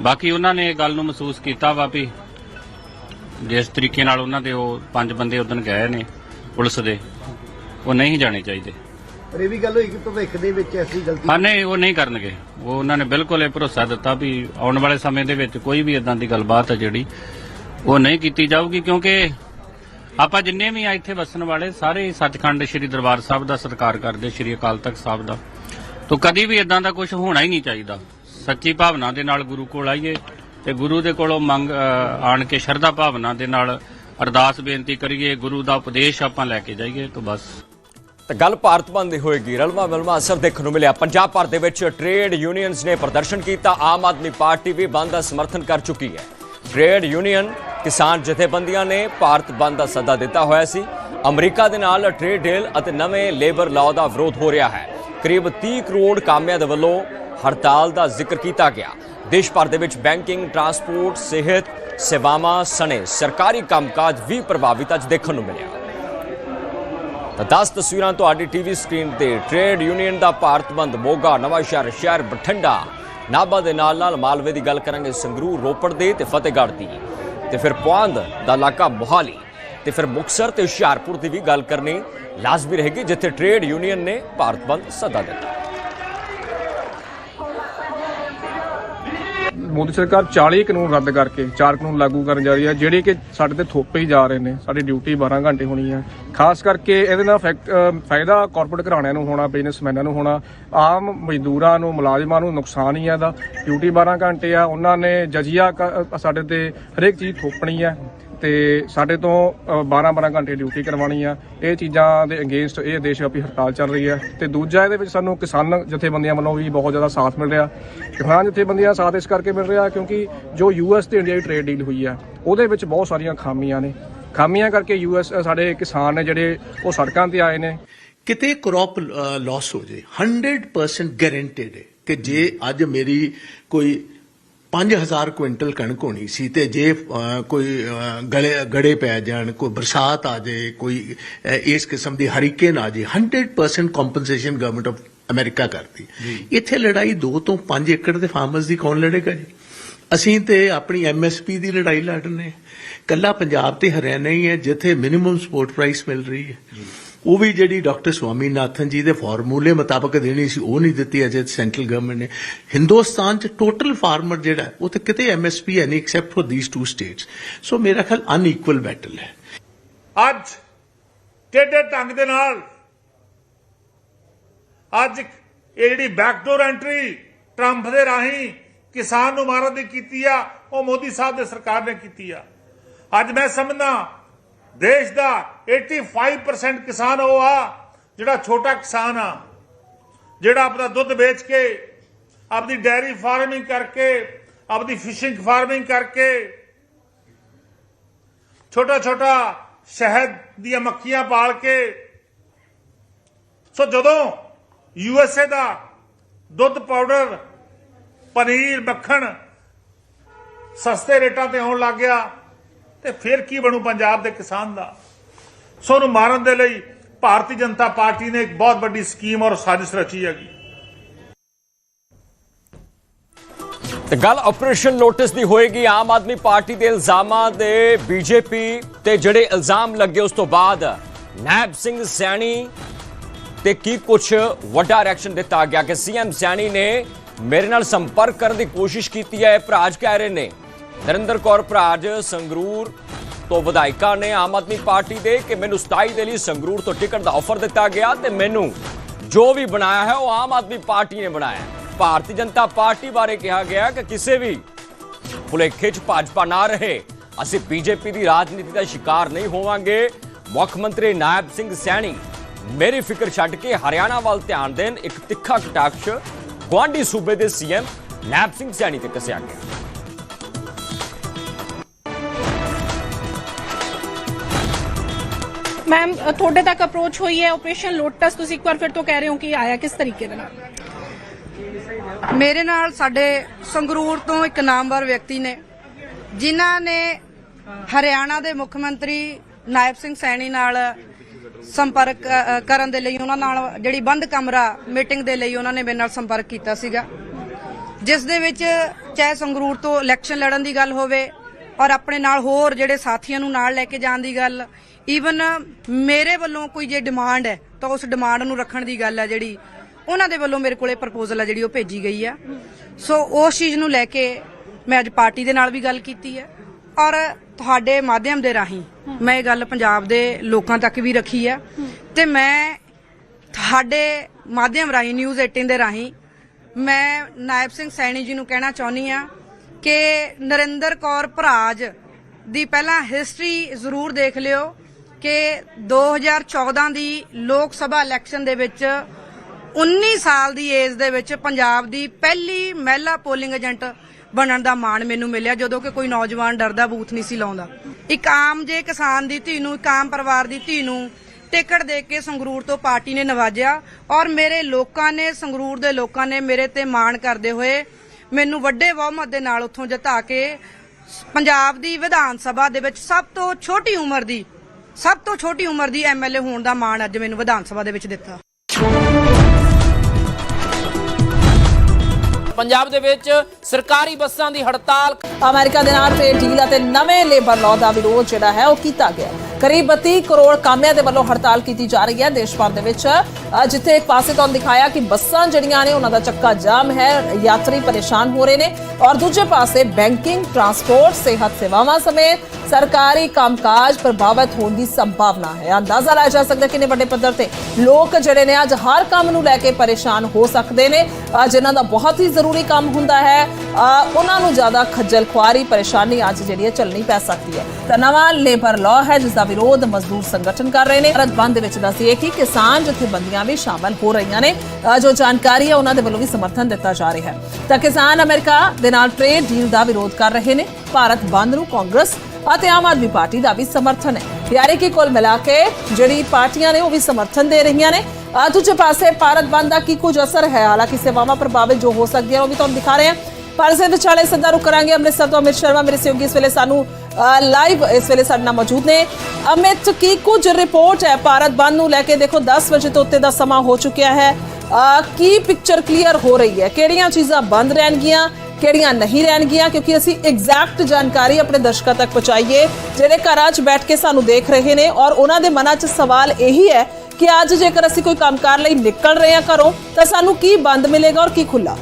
ਬਾਕੀ ਉਹਨਾਂ ਨੇ ਇਹ ਗੱਲ ਨੂੰ ਮਹਿਸੂਸ ਕੀਤਾ ਵਾ ਵੀ ਜਿਸ ਤਰੀਕੇ ਨਾਲ ਉਹਨਾਂ ਦੇ ਉਹ ਪੰਜ ਬੰਦੇ ਉਦੋਂ ਗਏ ਨੇ ਪੁਲਿਸ ਦੇ, ਉਹ ਨਹੀਂ ਜਾਣੇ ਚਾਹੀਦੇ। ਪਰ ਇਹ ਵੀ ਗੱਲ ਹੋਈ ਕਿ ਭਵਿੱਖ ਦੇ ਵਿੱਚ ਐਸੀ ਗਲਤੀ ਹਾਂ, ਨਹੀਂ, ਉਹ ਨਹੀਂ ਕਰਨਗੇ। ਉਹ ਉਹਨਾਂ ਨੇ ਬਿਲਕੁਲ ਇਹ ਭਰੋਸਾ ਦਿੱਤਾ ਵੀ ਆਉਣ ਵਾਲੇ ਸਮੇਂ ਦੇ ਵਿੱਚ ਕੋਈ ਵੀ ਇਦਾਂ ਦੀ ਗੱਲਬਾਤ ਹੈ ਜਿਹੜੀ ਉਹ ਨਹੀਂ ਕੀਤੀ ਜਾਊਗੀ, ਕਿਉਂਕਿ ਆਪਾਂ ਜਿੰਨੇ ਵੀ ਆ ਇੱਥੇ ਵਸਣ ਵਾਲੇ, ਸਾਰੇ ਸੱਚਖੰਡ ਸ੍ਰੀ ਦਰਬਾਰ ਸਾਹਿਬ ਦਾ ਸਤਿਕਾਰ ਕਰਦੇ, ਸ੍ਰੀ ਅਕਾਲ ਤਖਤ ਸਾਹਿਬ ਦਾ। ਤੋਂ ਕਦੀ ਵੀ ਇਦਾਂ ਦਾ ਕੁਝ ਹੋਣਾ ਹੀ ਨਹੀਂ ਚਾਹੀਦਾ। ਸੱਚੀ ਭਾਵਨਾ ਦੇ ਨਾਲ ਗੁਰੂ ਕੋਲ ਆਈਏ ਤੇ ਗੁਰੂ ਦੇ ਕੋਲੋਂ ਮੰਗ ਆਣ ਕੇ ਸ਼ਰਧਾ ਭਾਵਨਾ ਦੇ ਨਾਲ ਅਰਦਾਸ ਬੇਨਤੀ ਕਰੀਏ, ਗੁਰੂ ਦਾ ਉਪਦੇਸ਼ ਆਪਾਂ ਲੈ ਕੇ ਜਾਈਏ, ਤਾਂ ਬਸ। ਤਾਂ ਗੱਲ ਭਾਰਤ ਬੰਦ ਦੀ ਹੋਏਗੀ। ਰਲਵਾ ਮਿਲਵਾ ਅਸਰ ਦੇਖਣ ਨੂੰ ਮਿਲਿਆ। ਪੰਜਾਬ ਭਰ ਦੇ ਵਿੱਚ ਟ੍ਰੇਡ ਯੂਨੀਅਨਸ ਨੇ ਪ੍ਰਦਰਸ਼ਨ ਕੀਤਾ। ਆਮ ਆਦਮੀ ਪਾਰਟੀ ਵੀ ਬੰਦ ਦਾ ਸਮਰਥਨ ਕਰ ਚੁੱਕੀ ਹੈ। ਟ੍ਰੇਡ ਯੂਨੀਅਨ ਕਿਸਾਨ ਜਥੇਬੰਦੀਆਂ ਨੇ ਭਾਰਤ ਬੰਦ ਦਾ ਸੱਦਾ ਦਿੱਤਾ ਹੋਇਆ ਸੀ। ਅਮਰੀਕਾ ਦੇ ਨਾਲ ਟ੍ਰੇਡ ਡੀਲ ਅਤੇ ਨਵੇਂ ਲੇਬਰ ਲਾਅ ਦਾ ਵਿਰੋਧ ਹੋ ਰਿਹਾ ਹੈ। ਕਰੀਬ 30 ਕਰੋੜ ਕਾਮਿਆਂ ਦੇ ਵੱਲੋਂ ਹੜਤਾਲ ਦਾ ਜ਼ਿਕਰ ਕੀਤਾ ਗਿਆ। ਦੇਸ਼ ਭਰ ਦੇ ਵਿੱਚ ਬੈਂਕਿੰਗ ਟਰਾਂਸਪੋਰਟ ਸਿਹਤ ਸੇਵਾਵਾਂ ਸਣੇ ਸਰਕਾਰੀ ਕੰਮਕਾਜ ਵੀ ਪ੍ਰਭਾਵਿਤ ਅੱਜ ਦੇਖਣ ਨੂੰ ਮਿਲਿਆ। ਤਾਂ 10 ਤਸਵੀਰਾਂ ਤੁਹਾਡੀ ਟੀਵੀ ਸਕਰੀਨ ਤੇ। ਟ੍ਰੇਡ ਯੂਨੀਅਨ ਦਾ ਭਾਰਤ ਬੰਦ ਮੋਗਾ, ਨਵਾਂ ਸ਼ਹਿਰ ਸ਼ਹਿਰ ਬਠਿੰਡਾ। ਨਾਭਾ ਦੇ ਨਾਲ ਨਾਲ ਮਾਲਵੇ ਦੀ ਗੱਲ ਕਰਾਂਗੇ ਸੰਗਰੂਰ, ਰੋਪੜ ਦੇ ਤੇ ਫਤਿਹਗੜ੍ਹ ਦੀ। ਤੇ ਫਿਰ ਪੁਆਂਦ ਦਾ ਇਲਾਕਾ ਮੋਹਾਲੀ। ਤੇ ਫਿਰ ਮੁਕਸਰ ਤੇ ਹੁਸ਼ਿਆਰਪੁਰ ਦੀ ਵੀ ਗੱਲ ਕਰਨੀ ਲਾਜ਼ਮੀ ਰਹੇਗੀ, ਜਿੱਥੇ ਟ੍ਰੇਡ ਯੂਨੀਅਨ ਨੇ ਭਾਰਤ ਬੰਦ ਸੱਦਾ ਦਿੱਤਾ। ਮੋਦੀ ਸਰਕਾਰ 40 ਕਾਨੂੰਨ ਰੱਦ ਕਰਕੇ, ਚਾਰ ਕਾਨੂੰਨ ਲਾਗੂ ਕਰਨ ਜਾ ਰਹੀ ਹੈ, ਜਿਹੜੇ ਕਿ ਸਾਡੇ ਤੇ ਥੋਪੇ ਹੀ ਜਾ ਰਹੇ ਨੇ, ਸਾਡੀ ਡਿਊਟੀ 12 ਘੰਟੇ ਹੋਣੀ ਹੈ। ਖਾਸ ਕਰਕੇ ਇਹਦੇ ਨਾਲ ਫੈਕਟ- ਫਾਇਦਾ ਕਾਰਪੋਰੇਟ ਘਰਾਣਿਆਂ ਨੂੰ ਹੋਣਾ ਬਿਜ਼ਨਸਮੈਨਾਂ ਨੂੰ ਹੋਣਾ, ਆਮ ਮਜ਼ਦੂਰਾਂ ਨੂੰ, ਮੁਲਾਜ਼ਮਾਂ ਨੂੰ ਨੁਕਸਾਨ ਹੀ ਹੈ ਇਹਦਾ। ਡਿਊਟੀ 12 ਘੰਟੇ ਆ, ਉਹਨਾਂ ਨੇ ਜਜ਼ੀਆ ਕ- ਸਾਡੇ ਤੇ ਹਰੇਕ ਚੀਜ਼ ਥੋਪਣੀ ਹੈ। ਤੇ ਸਾਡੇ ਤੋਂ 12 12 ਘੰਟੇ ਡਿਊਟੀ ਕਰਵਾਉਣੀ ਆ। ਇਹ ਚੀਜ਼ਾਂ ਦੇ ਅਗੇਂਸਟ ਇਹ ਦੇਸ਼ ਵਿਆਪੀ ਹੜਤਾਲ ਚੱਲ ਰਹੀ ਹੈ ਤੇ ਦੂਜਾ ਇਹਦੇ ਵਿੱਚ ਸਾਨੂੰ ਕਿਸਾਨ ਜਥੇਬੰਦੀਆਂ ਵੱਲੋਂ ਵੀ ਬਹੁਤ ਜ਼ਿਆਦਾ ਸਾਥ ਮਿਲ ਰਿਹਾ। ਕਿਸਾਨ ਜਥੇਬੰਦੀਆਂ ਸਾਥ ਇਸ ਕਰਕੇ ਮਿਲ ਰਿਹਾ ਕਿਉਂਕਿ ਜੋ ਯੂਐਸ ਤੇ ਇੰਡੀਆ ਦੀ ਟ੍ਰੇਡ ਡੀਲ ਹੋਈ ਆ, ਉਹਦੇ ਵਿੱਚ ਬਹੁਤ ਸਾਰੀਆਂ ਖਾਮੀਆਂ ਨੇ। ਖਾਮੀਆਂ ਕਰਕੇ ਯੂਐਸ ਸਾਡੇ ਕਿਸਾਨ ਨੇ ਜਿਹੜੇ ਉਹ ਸੜਕਾਂ ਤੇ ਆਏ ਨੇ। ਕਿਤੇ ਕ੍ਰੌਪ ਲਾਸ ਹੋ ਜੇ 100% ਗਾਰੰਟੀਡ ਹੈ ਕਿ ਜੇ ਅੱਜ ਮੇਰੀ ਕੋਈ 5000 ਕੁਇੰਟਲ ਕਣਕ ਹੋਣੀ ਸੀ ਤੇ ਜੇ ਕੋਈ ਗਲੇ ਗੜੇ ਪੈ ਜਾਣ ਕੋਈ ਬਰਸਾਤ ਆ ਜਾਏ ਕੋਈ ਇਸ ਕਿਸਮ ਦੀ ਹਰੀਕੇਨ ਆ ਜਾਏ 100% ਕੰਪਨਸੇਸ਼ਨ ਗਵਰਨਮੈਂਟ ਆਫ ਅਮਰੀਕਾ ਕਰਦੀ। ਇੱਥੇ ਲੜਾਈ 2 ਤੋਂ 5 ਏਕੜ ਦੇ ਫਾਰਮਰਸ ਦੀ ਕੌਣ ਲੜੇਗਾ ਜੀ? ਅਸੀਂ ਤੇ ਆਪਣੀ ਐਮਐਸਪੀ ਦੀ ਲੜਾਈ ਲੜ ਰਹੇ ਹਾਂ। ਕੱਲਾ ਪੰਜਾਬ ਤੇ ਹਰਿਆਣਾ ਹੀ ਹੈ ਜਿੱਥੇ ਮਿਨੀਮਮ ਸਪੋਰਟ ਪ੍ਰਾਈਸ ਮਿਲ ਰਹੀ ਹੈ। ਉਹ ਵੀ ਜਿਹੜੀ ਡਾਕਟਰ ਸਵਾਮੀਨਾਥਨ ਜੀ ਦੇ ਫਾਰਮੂਲੇ ਮੁਤਾਬਕ ਦੇਣੀ ਸੀ, ਉਹ ਨਹੀਂ ਦਿੱਤੀ ਅਜੇ ਸੈਂਟਰਲ ਗਵਰਨਮੈਂਟ ਨੇ। ਹਿੰਦੁਸਤਾਨ ਚ ਟੋਟਲ ਫਾਰਮਰ ਜਿਹੜਾ ਉਹ ਤੇ ਕਿਤੇ ਐਮਐਸਪੀ ਹੈ ਨਹੀਂ except for these two states so ਮੇਰਾ ਖਿਆਲ ਅਨਈਕੁਅਲ ਬੈਟਲ ਹੈ। ਅੱਜ ਟੇਡੇ ਢੰਗ ਦੇ ਨਾਲ ਅੱਜ ਇਹ ਜਿਹੜੀ ਬੈਕਡੋਰ ਐਂਟਰੀ ਟਰੰਪ ਦੇ ਰਾਹੀਂ ਕਿਸਾਨ ਨੂੰ ਮਾਰਨ ਦੀ ਕੀਤੀ ਆ, ਉਹ ਮੋਦੀ ਸਾਹਿਬ ਦੇ ਸਰਕਾਰ ਨੇ ਕੀਤੀ ਆ। ਅੱਜ ਮੈਂ ਸਮਝਦਾ, ਦੇਸ਼ ਦਾ 85% ਕਿਸਾਨ ਉਹ ਆ, ਜਿਹੜਾ ਛੋਟਾ ਕਿਸਾਨ ਆ, ਜਿਹੜਾ ਆਪਣਾ ਦੁੱਧ ਵੇਚ ਕੇ ਆਪਣੀ ਡੈਰੀ ਫਾਰਮਿੰਗ ਕਰਕੇ ਆਪਣੀ ਫਿਸ਼ਿੰਗ ਫਾਰਮਿੰਗ ਕਰਕੇ ਛੋਟਾ ਛੋਟਾ ਸ਼ਹਿਦ ਦੀਆਂ ਮੱਖੀਆਂ ਪਾਲ ਕੇ, ਸੋ ਜਦੋਂ ਯੂਐਸਏ ਦਾ ਦੁੱਧ ਪਾਊਡਰ ਪਨੀਰ, ਮੱਖਣ ਸਸਤੇ ਰੇਟਾਂ ਤੇ ਆਉਣ ਲੱਗ ਗਿਆ, ਤੇ ਫਿਰ ਕੀ ਬਣੂ ਪੰਜਾਬ ਦੇ ਕਿਸਾਨ ਦਾ? ਸੋ ਉਹਨੂੰ ਮਾਰਨ ਦੇ ਲਈ ਭਾਰਤੀ ਜਨਤਾ ਪਾਰਟੀ ਨੇ ਇੱਕ ਬਹੁਤ ਵੱਡੀ ਸਕੀਮ ਔਰ ਸਾਜ਼ਿਸ਼ ਰਚੀ ਹੈਗੀ। ਤੇ ਗੱਲ ਆਪਰੇਸ਼ਨ ਲੋਟਸ ਦੀ ਹੋਏਗੀ। ਆਮ ਆਦਮੀ ਪਾਰਟੀ ਦੇ ਇਲਜ਼ਾਮਾਂ ਦੇ ਬੀਜੇਪੀ ਤੇ ਜਿਹੜੇ ਇਲਜ਼ਾਮ ਲੱਗੇ ਉਸ ਤੋਂ ਬਾਅਦ ਨੈਬ ਸਿੰਘ ਸੈਣੀ ਤੇ ਕੀ ਕੁਝ ਵੱਡਾ ਰਿਐਕਸ਼ਨ ਦਿੱਤਾ ਗਿਆ ਕਿ ਸੀਐਮ ਸੈਣੀ ਨੇ ਮੇਰੇ ਨਾਲ ਸੰਪਰਕ ਕਰਨ ਦੀ ਕੋਸ਼ਿਸ਼ ਕੀਤੀ ਹੈ। ਭਰਾਜ ਕਹਿ ਰਹੇ ਨੇ, ਨਰਿੰਦਰ ਕੌਰ ਭਰਾਜ ਸੰਗਰੂਰ ਤੋਂ ਵਿਧਾਇਕਾਂ ਨੇ ਆਮ ਆਦਮੀ ਪਾਰਟੀ ਦੇ ਕਿ ਮੈਨੂੰ 27 ਦੇ ਲਈ ਸੰਗਰੂਰ ਤੋਂ ਟਿਕਟ ਦਾ ਆਫਰ ਦਿੱਤਾ ਗਿਆ ਤੇ ਮੈਨੂੰ ਜੋ ਵੀ ਬਣਾਇਆ ਹੈ ਉਹ ਆਮ ਆਦਮੀ ਪਾਰਟੀ ਨੇ ਬਣਾਇਆ ਭਾਰਤੀ ਜਨਤਾ ਪਾਰਟੀ ਬਾਰੇ ਕਿਹਾ ਗਿਆ ਕਿ ਕਿਸੇ ਵੀ ਭੁਲੇਖੇ 'ਚ ਭਾਜਪਾ ਨਾ ਰਹੇ। ਅਸੀਂ ਬੀਜੇਪੀ ਦੀ ਰਾਜਨੀਤੀ ਦਾ ਸ਼ਿਕਾਰ ਨਹੀਂ ਹੋਵਾਂਗੇ। ਮੁੱਖ ਮੰਤਰੀ ਨਾਇਬ ਸਿੰਘ ਸੈਣੀ, ਮੇਰੀ ਫਿਕਰ ਛੱਡ ਕੇ ਹਰਿਆਣਾ ਵੱਲ ਧਿਆਨ ਦੇਣ, ਇੱਕ ਤਿੱਖਾ ਕਟਾਕਸ਼ ਗੁਆਂਢੀ ਸੂਬੇ ਦੇ ਸੀਐਮ ਨਾਇਬ ਸਿੰਘ ਸੈਣੀ ਤੇ ਕੱਸਿਆ ਗਿਆ। ਮੈਮ ਤੁਹਾਡੇ ਤੱਕ ਅਪਰੋਚ ਹੋਈ ਹੈ ਆਪਰੇਸ਼ਨ ਲੋਟਸ ਤੁਸੀਂ ਇੱਕ ਵਾਰ ਫਿਰ ਤੋਂ ਕਹਿ ਰਹੇ ਹੋ ਕਿ ਆਇਆ ਕਿਸ ਤਰੀਕੇ ਦੇ ਨਾਲ? ਮੇਰੇ ਨਾਲ ਸਾਡੇ ਸੰਗਰੂਰ ਤੋਂ ਇੱਕ ਨਾਮਵਰ ਵਿਅਕਤੀ ਨੇ, ਜਿਨ੍ਹਾਂ ਨੇ ਹਰਿਆਣਾ ਦੇ ਮੁੱਖ ਮੰਤਰੀ ਨਾਇਬ ਸਿੰਘ ਸੈਣੀ ਨਾਲ ਸੰਪਰਕ ਕਰਨ ਦੇ ਲਈ ਉਹਨਾਂ ਨਾਲ ਜਿਹੜੀ ਬੰਦ ਕਮਰਾ ਮੀਟਿੰਗ ਦੇ ਲਈ ਉਹਨਾਂ ਨੇ ਮੇਰੇ ਨਾਲ ਸੰਪਰਕ ਕੀਤਾ ਸੀਗਾ, ਜਿਸ ਦੇ ਵਿੱਚ ਚਾਹੇ ਸੰਗਰੂਰ ਤੋਂ ਇਲੈਕਸ਼ਨ ਲੜਨ ਦੀ ਗੱਲ ਹੋਵੇ ਔਰ ਆਪਣੇ ਨਾਲ ਹੋਰ ਜਿਹੜੇ ਸਾਥੀਆਂ ਨੂੰ ਨਾਲ ਲੈ ਕੇ ਜਾਣ ਦੀ ਗੱਲ ਈਵਨ ਮੇਰੇ ਵੱਲੋਂ ਕੋਈ ਜੇ ਡਿਮਾਂਡ ਹੈ, ਤਾਂ ਉਸ ਡਿਮਾਂਡ ਨੂੰ ਰੱਖਣ ਦੀ ਗੱਲ ਹੈ ਜਿਹੜੀ, ਉਹਨਾਂ ਦੇ ਵੱਲੋਂ ਮੇਰੇ ਕੋਲੇ ਪ੍ਰਪੋਜ਼ਲ ਹੈ ਜਿਹੜੀ ਉਹ ਭੇਜੀ ਗਈ ਆ। ਸੋ ਉਸ ਚੀਜ਼ ਨੂੰ ਲੈ ਕੇ ਮੈਂ ਅੱਜ ਪਾਰਟੀ ਦੇ ਨਾਲ ਵੀ ਗੱਲ ਕੀਤੀ ਹੈ ਔਰ ਤੁਹਾਡੇ ਮਾਧਿਅਮ ਦੇ ਰਾਹੀਂ ਮੈਂ ਇਹ ਗੱਲ ਪੰਜਾਬ ਦੇ ਲੋਕਾਂ ਤੱਕ ਵੀ ਰੱਖੀ ਹੈ ਤੇ ਮੈਂ ਤੁਹਾਡੇ ਮਾਧਿਅਮ ਰਾਹੀਂ ਨਿਊਜ਼ 18 ਦੇ ਰਾਹੀਂ, ਮੈਂ ਨਾਇਬ ਸਿੰਘ ਸੈਣੀ ਜੀ ਨੂੰ ਕਹਿਣਾ ਚਾਹੁੰਦੀ ਆ ਕਿ ਨਰਿੰਦਰ ਕੌਰ ਭਰਾਜ ਦੀ ਪਹਿਲਾਂ ਹਿਸਟਰੀ ਜ਼ਰੂਰ ਦੇਖ ਲਿਓ। ਕਿ 2014 ਦੀ ਲੋਕ ਸਭਾ ਇਲੈਕਸ਼ਨ ਦੇ ਵਿੱਚ 19 ਸਾਲ ਦੀ ਏਜ ਦੇ ਵਿੱਚ ਪੰਜਾਬ ਦੀ ਪਹਿਲੀ ਮਹਿਲਾ ਪੋਲਿੰਗ ਏਜੰਟ ਬਣਨ ਦਾ ਮਾਣ ਮੈਨੂੰ ਮਿਲਿਆ, ਜਦੋਂ ਕਿ ਕੋਈ ਨੌਜਵਾਨ ਡਰਦਾ ਬੂਥ ਨਹੀਂ ਸੀ ਲਾਉਂਦਾ। ਇੱਕ ਆਮ ਜੇ ਕਿਸਾਨ ਦੀ ਧੀ ਨੂੰ, ਇੱਕ ਆਮ ਪਰਿਵਾਰ ਦੀ ਧੀ ਨੂੰ ਟਿਕਟ ਦੇ ਕੇ ਸੰਗਰੂਰ ਤੋਂ ਪਾਰਟੀ ਨੇ ਨਵਾਜਿਆ ਔਰ ਮੇਰੇ ਲੋਕਾਂ ਨੇ, ਸੰਗਰੂਰ ਦੇ ਲੋਕਾਂ ਨੇ ਮੇਰੇ ਤੇ ਮਾਣ ਕਰਦੇ ਹੋਏ ਮੈਨੂੰ ਵੱਡੇ ਬਹੁਮਤ ਦੇ ਨਾਲ ਉੱਥੋਂ ਜਿਤਾ ਕੇ ਪੰਜਾਬ ਦੀ ਵਿਧਾਨ ਸਭਾ ਦੇ ਵਿੱਚ ਸਭ ਤੋਂ ਛੋਟੀ ਉਮਰ ਦੀ ਸਭ ਤੋਂ ਛੋਟੀ ਉਮਰ ਦੀ ਐਮਐਲਏ ਹੋਣ ਦਾ ਮਾਣ ਅੱਜ ਮੈਨੂੰ ਵਿਧਾਨ ਸਭਾ ਦੇ ਵਿੱਚ ਦਿੱਤਾ। ਪੰਜਾਬ ਦੇ ਵਿੱਚ ਸਰਕਾਰੀ ਬੱਸਾਂ ਦੀ ਹੜਤਾਲ ਅਮਰੀਕਾ ਦੇ ਨਾਲ ਟ੍ਰੇਡ ਡੀਲ ਅਤੇ ਨਵੇਂ ਲੇਬਰ ਲਾਅ ਦਾ ਵਿਰੋਧ ਜਿਹੜਾ ਹੈ ਉਹ ਕੀਤਾ ਗਿਆ। ਕਰੀਬ 32 ਕਰੋੜ ਕਾਮਿਆਂ ਦੇ ਵੱਲੋਂ ਹੜਤਾਲ ਕੀਤੀ ਜਾ ਰਹੀ ਹੈ ਦੇਸ਼ ਭਰ ਦੇ ਵਿੱਚ। ਜਿੱਥੇ ਇੱਕ ਪਾਸੇ ਤੁਹਾਨੂੰ ਦਿਖਾਇਆ ਕਿ ਬੱਸਾਂ ਜਿਹੜੀਆਂ ਨੇ ਉਹਨਾਂ ਦਾ ਚੱਕਾ ਜਾਮ ਹੈ ਯਾਤਰੀ ਪਰੇਸ਼ਾਨ ਹੋ ਰਹੇ ਨੇ ਔਰ ਦੂਜੇ ਪਾਸੇ ਬੈਂਕਿੰਗ ਟਰਾਂਸਪੋਰਟ ਸਿਹਤ ਸੇਵਾਵਾਂ ਸਮੇਤ ਸਰਕਾਰੀ ਕੰਮਕਾਜ ਪ੍ਰਭਾਵਿਤ ਹੋਣ ਦੀ ਸੰਭਾਵਨਾ ਹੈ। ਅੰਦਾਜ਼ਾ ਲਾਇਆ ਜਾ ਸਕਦਾ ਕਿੰਨੇ ਵੱਡੇ ਪੱਧਰ ਤੇ ਲੋਕ ਜਿਹੜੇ ਨੇ ਅੱਜ ਹਰ ਕੰਮ ਨੂੰ ਲੈ ਕੇ ਪਰੇਸ਼ਾਨ ਹੋ ਸਕਦੇ ਨੇ। ਅ, ਜਿਨ੍ਹਾਂ ਦਾ ਬਹੁਤ ਹੀ ਜ਼ਰੂਰੀ ਕੰਮ ਹੁੰਦਾ ਹੈ। ਉਹਨਾਂ ਨੂੰ ਜ਼ਿਆਦਾ ਖੱਜਲ ਖੁਆਰੀ ਪਰੇਸ਼ਾਨੀ ਅੱਜ ਜਿਹੜੀ ਹੈ ਚੱਲਣੀ ਪੈ ਸਕਦੀ ਹੈ। ਤਾਂ ਨਵਾਂ ਲੇਬਰ ਲਾਅ ਹੈ ਜਿਸ ਦਾ ਵਿਰੋਧ ਮਜ਼ਦੂਰ ਸੰਗਠਨ ਕਰ ਰਹੇ ਨੇ। ਭਾਰਤ ਬੰਦ ਦੇ ਵਿੱਚ ਦੱਸੀਏ ਕਿ ਕਿਸਾਨ ਜਥੇਬੰਦੀਆਂ ਵੀ ਸ਼ਾਮਲ ਹੋ ਰਹੀਆਂ ਨੇ। ਜੋ ਜਾਣਕਾਰੀ ਹੈ, ਉਹਨਾਂ ਦੇ ਵੱਲੋਂ ਵੀ ਸਮਰਥਨ ਦਿੱਤਾ ਜਾ ਰਿਹਾ ਹੈ। ਤਾਂ ਕਿਸਾਨ ਅਮਰੀਕਾ ਦੇ ਨਾਲ ਟ੍ਰੇਡ ਡੀਲ ਦਾ ਵਿਰੋਧ ਕਰ ਰਹੇ ਨੇ। ਭਾਰਤ ਬੰਦ ਨੂੰ ਕਾਂਗਰਸ ਅਤੇ ਆਮ ਆਦਮੀ ਪਾਰਟੀ ਦਾ ਵੀ ਸਮਰਥਨ ਹੈ। ਯਾਨੀ ਕਿ ਕੁੱਲ ਮਿਲਾ ਕੇ ਜਿਹੜੀ ਪਾਰਟੀਆਂ ਨੇ, ਉਹ ਵੀ ਸਮਰਥਨ ਦੇ ਰਹੀਆਂ ਨੇ। ਦੂਜੇ ਪਾਸੇ ਭਾਰਤ ਬੰਦ ਦਾ ਕੀ ਕੁਝ ਅਸਰ ਹੈ? ਹਾਲਾਂਕਿ ਸੇਵਾਵਾਂ ਪ੍ਰਭਾਵਿਤ ਜੋ ਹੋ ਸਕਦੀਆਂ ਉਹ ਵੀ ਤੁਹਾਨੂੰ ਦਿਖਾ ਰਹੇ ਹਾਂ। ਪਰ ਇਸ ਵਿਚਾਲੇ ਸੱਦਾ ਰੁਕ ਕਰਾਂਗੇ। ਅੰਮ੍ਰਿਤਸਰ ਤੋਂ ਅਮਿਤ ਸ਼ਰਮਾ, ਮੇਰੇ ਸਹਿਯੋਗੀ, ਇਸ ਵੇਲੇ ਸਾਨੂੰ ਲਾਈਵ ਇਸ ਵੇਲੇ ਸਾਡੇ ਨਾਲ ਮੌਜੂਦ ਨੇ। ਅਮਿਤ, ਕੀ ਕੁਝ ਰਿਪੋਰਟ ਹੈ? ਭਾਰਤ ਬੰਦ ਨੂੰ ਲੈ ਕੇ ਦੇਖੋ 10 ਵਜੇ ਤੋਂ ਉੱਤੇ ਦਾ ਸਮਾਂ ਹੋ ਚੁੱਕਿਆ ਹੈ। ਕੀ ਪਿਕਚਰ ਕਲੀਅਰ ਹੋ ਰਹੀ ਹੈ? ਕਿਹੜੀਆਂ ਚੀਜ਼ਾਂ ਬੰਦ ਰਹਿਣਗੀਆਂ, ਕਿਹੜੀਆਂ ਨਹੀਂ ਰਹਿਣਗੀਆਂ? ਕਿਉਂਕਿ ਅਸੀਂ ਐਗਜ਼ੈਕਟ ਜਾਣਕਾਰੀ ਆਪਣੇ ਦਰਸ਼ਕਾਂ ਤੱਕ ਪਹੁੰਚਾਈਏ, ਜਿਹੜੇ ਘਰਾਂ 'ਚ ਬੈਠ ਕੇ ਸਾਨੂੰ ਦੇਖ ਰਹੇ ਨੇ। ਔਰ ਉਹਨਾਂ ਦੇ ਮਨਾਂ 'ਚ ਸਵਾਲ ਇਹੀ ਹੈ ਕਿ ਅੱਜ ਜੇਕਰ ਅਸੀਂ ਕੋਈ ਕੰਮਕਾਰ ਲਈ ਨਿਕਲ ਰਹੇ ਹਾਂ ਘਰੋਂ, ਤਾਂ ਸਾਨੂੰ ਕੀ ਬੰਦ ਮਿਲੇਗਾ ਔਰ ਕੀ ਖੁੱਲਾ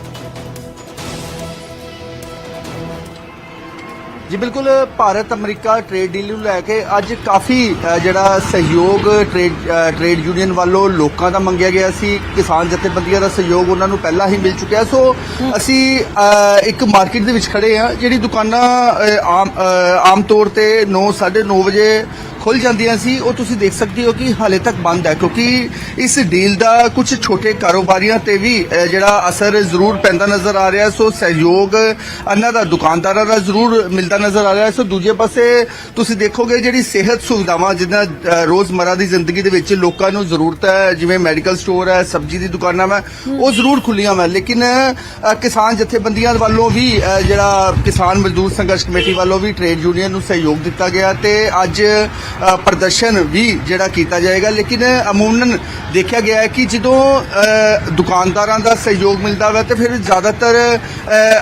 ਜੀ ਬਿਲਕੁਲ ਭਾਰਤ ਅਮਰੀਕਾ ਟ੍ਰੇਡ ਡੀਲ ਨੂੰ ਲੈ ਕੇ ਅੱਜ ਕਾਫੀ ਜਿਹੜਾ ਸਹਿਯੋਗ ਟ੍ਰੇਡ ਟ੍ਰੇਡ ਯੂਨੀਅਨ ਵੱਲੋਂ ਲੋਕਾਂ ਦਾ ਮੰਗਿਆ ਗਿਆ ਸੀ। ਕਿਸਾਨ ਜਥੇਬੰਦੀਆਂ ਦਾ ਸਹਿਯੋਗ ਉਹਨਾਂ ਨੂੰ ਪਹਿਲਾਂ ਹੀ ਮਿਲ ਚੁੱਕਿਆ। ਸੋ ਅਸੀਂ ਇੱਕ ਮਾਰਕੀਟ ਦੇ ਵਿੱਚ ਖੜੇ ਆ ਜਿਹੜੀ ਦੁਕਾਨਾਂ ਆਮ ਆਮ ਤੌਰ ਤੇ 9 9:30 ਵਜੇ ਖੁੱਲ ਜਾਂਦੀਆਂ ਸੀ, ਉਹ ਤੁਸੀਂ ਦੇਖ ਸਕਦੇ ਹੋ ਕਿ ਹਾਲੇ ਤੱਕ ਬੰਦ ਹੈ, ਕਿਉਂਕਿ ਇਸ ਡੀਲ ਦਾ ਕੁਝ ਛੋਟੇ ਕਾਰੋਬਾਰੀਆਂ ਤੇ ਵੀ ਜਿਹੜਾ ਅਸਰ ਜ਼ਰੂਰ ਪੈਂਦਾ ਨਜ਼ਰ ਆ ਰਿਹਾ ਸੋ ਸਹਿਯੋਗ ਇਹਨਾਂ ਦਾ, ਦੁਕਾਨਦਾਰਾਂ ਦਾ ਜ਼ਰੂਰ ਮਿਲਦਾ ਨਜ਼ਰ ਆ ਰਿਹਾ ਸੋ ਦੂਜੇ ਪਾਸੇ ਤੁਸੀਂ ਦੇਖੋਗੇ ਜਿਹੜੀ ਸਿਹਤ ਸੁਵਿਧਾਵਾਂ, ਜਿੱਦਾਂ ਰੋਜ਼ਮਰਾ ਦੀ ਜ਼ਿੰਦਗੀ ਦੇ ਵਿੱਚ ਲੋਕਾਂ ਨੂੰ ਜ਼ਰੂਰਤ ਹੈ, ਜਿਵੇਂ ਮੈਡੀਕਲ ਸਟੋਰ ਹੈ, ਸਬਜ਼ੀ ਦੀ ਦੁਕਾਨਾਂ ਵਾ, ਉਹ ਜ਼ਰੂਰ ਖੁੱਲੀਆਂ ਵਾ। ਲੇਕਿਨ ਕਿਸਾਨ ਜਥੇਬੰਦੀਆਂ ਵੱਲੋਂ ਵੀ ਜਿਹੜਾ ਕਿਸਾਨ ਮਜ਼ਦੂਰ ਸੰਘਰਸ਼ ਕਮੇਟੀ ਵੱਲੋਂ ਵੀ ਟ੍ਰੇਡ ਯੂਨੀਅਨ ਨੂੰ ਸਹਿਯੋਗ ਦਿੱਤਾ ਗਿਆ ਤੇ ਅੱਜ ਪ੍ਰਦਰਸ਼ਨ ਵੀ ਜਿਹੜਾ ਕੀਤਾ ਜਾਏਗਾ ਲੇਕਿਨ ਅਮੂਮਨ ਦੇਖਿਆ ਗਿਆ ਹੈ ਕਿ ਜਦੋਂ ਦੁਕਾਨਦਾਰਾਂ ਦਾ ਸਹਿਯੋਗ ਮਿਲਦਾ ਵਾ ਤੇ ਫਿਰ ਜ਼ਿਆਦਾਤਰ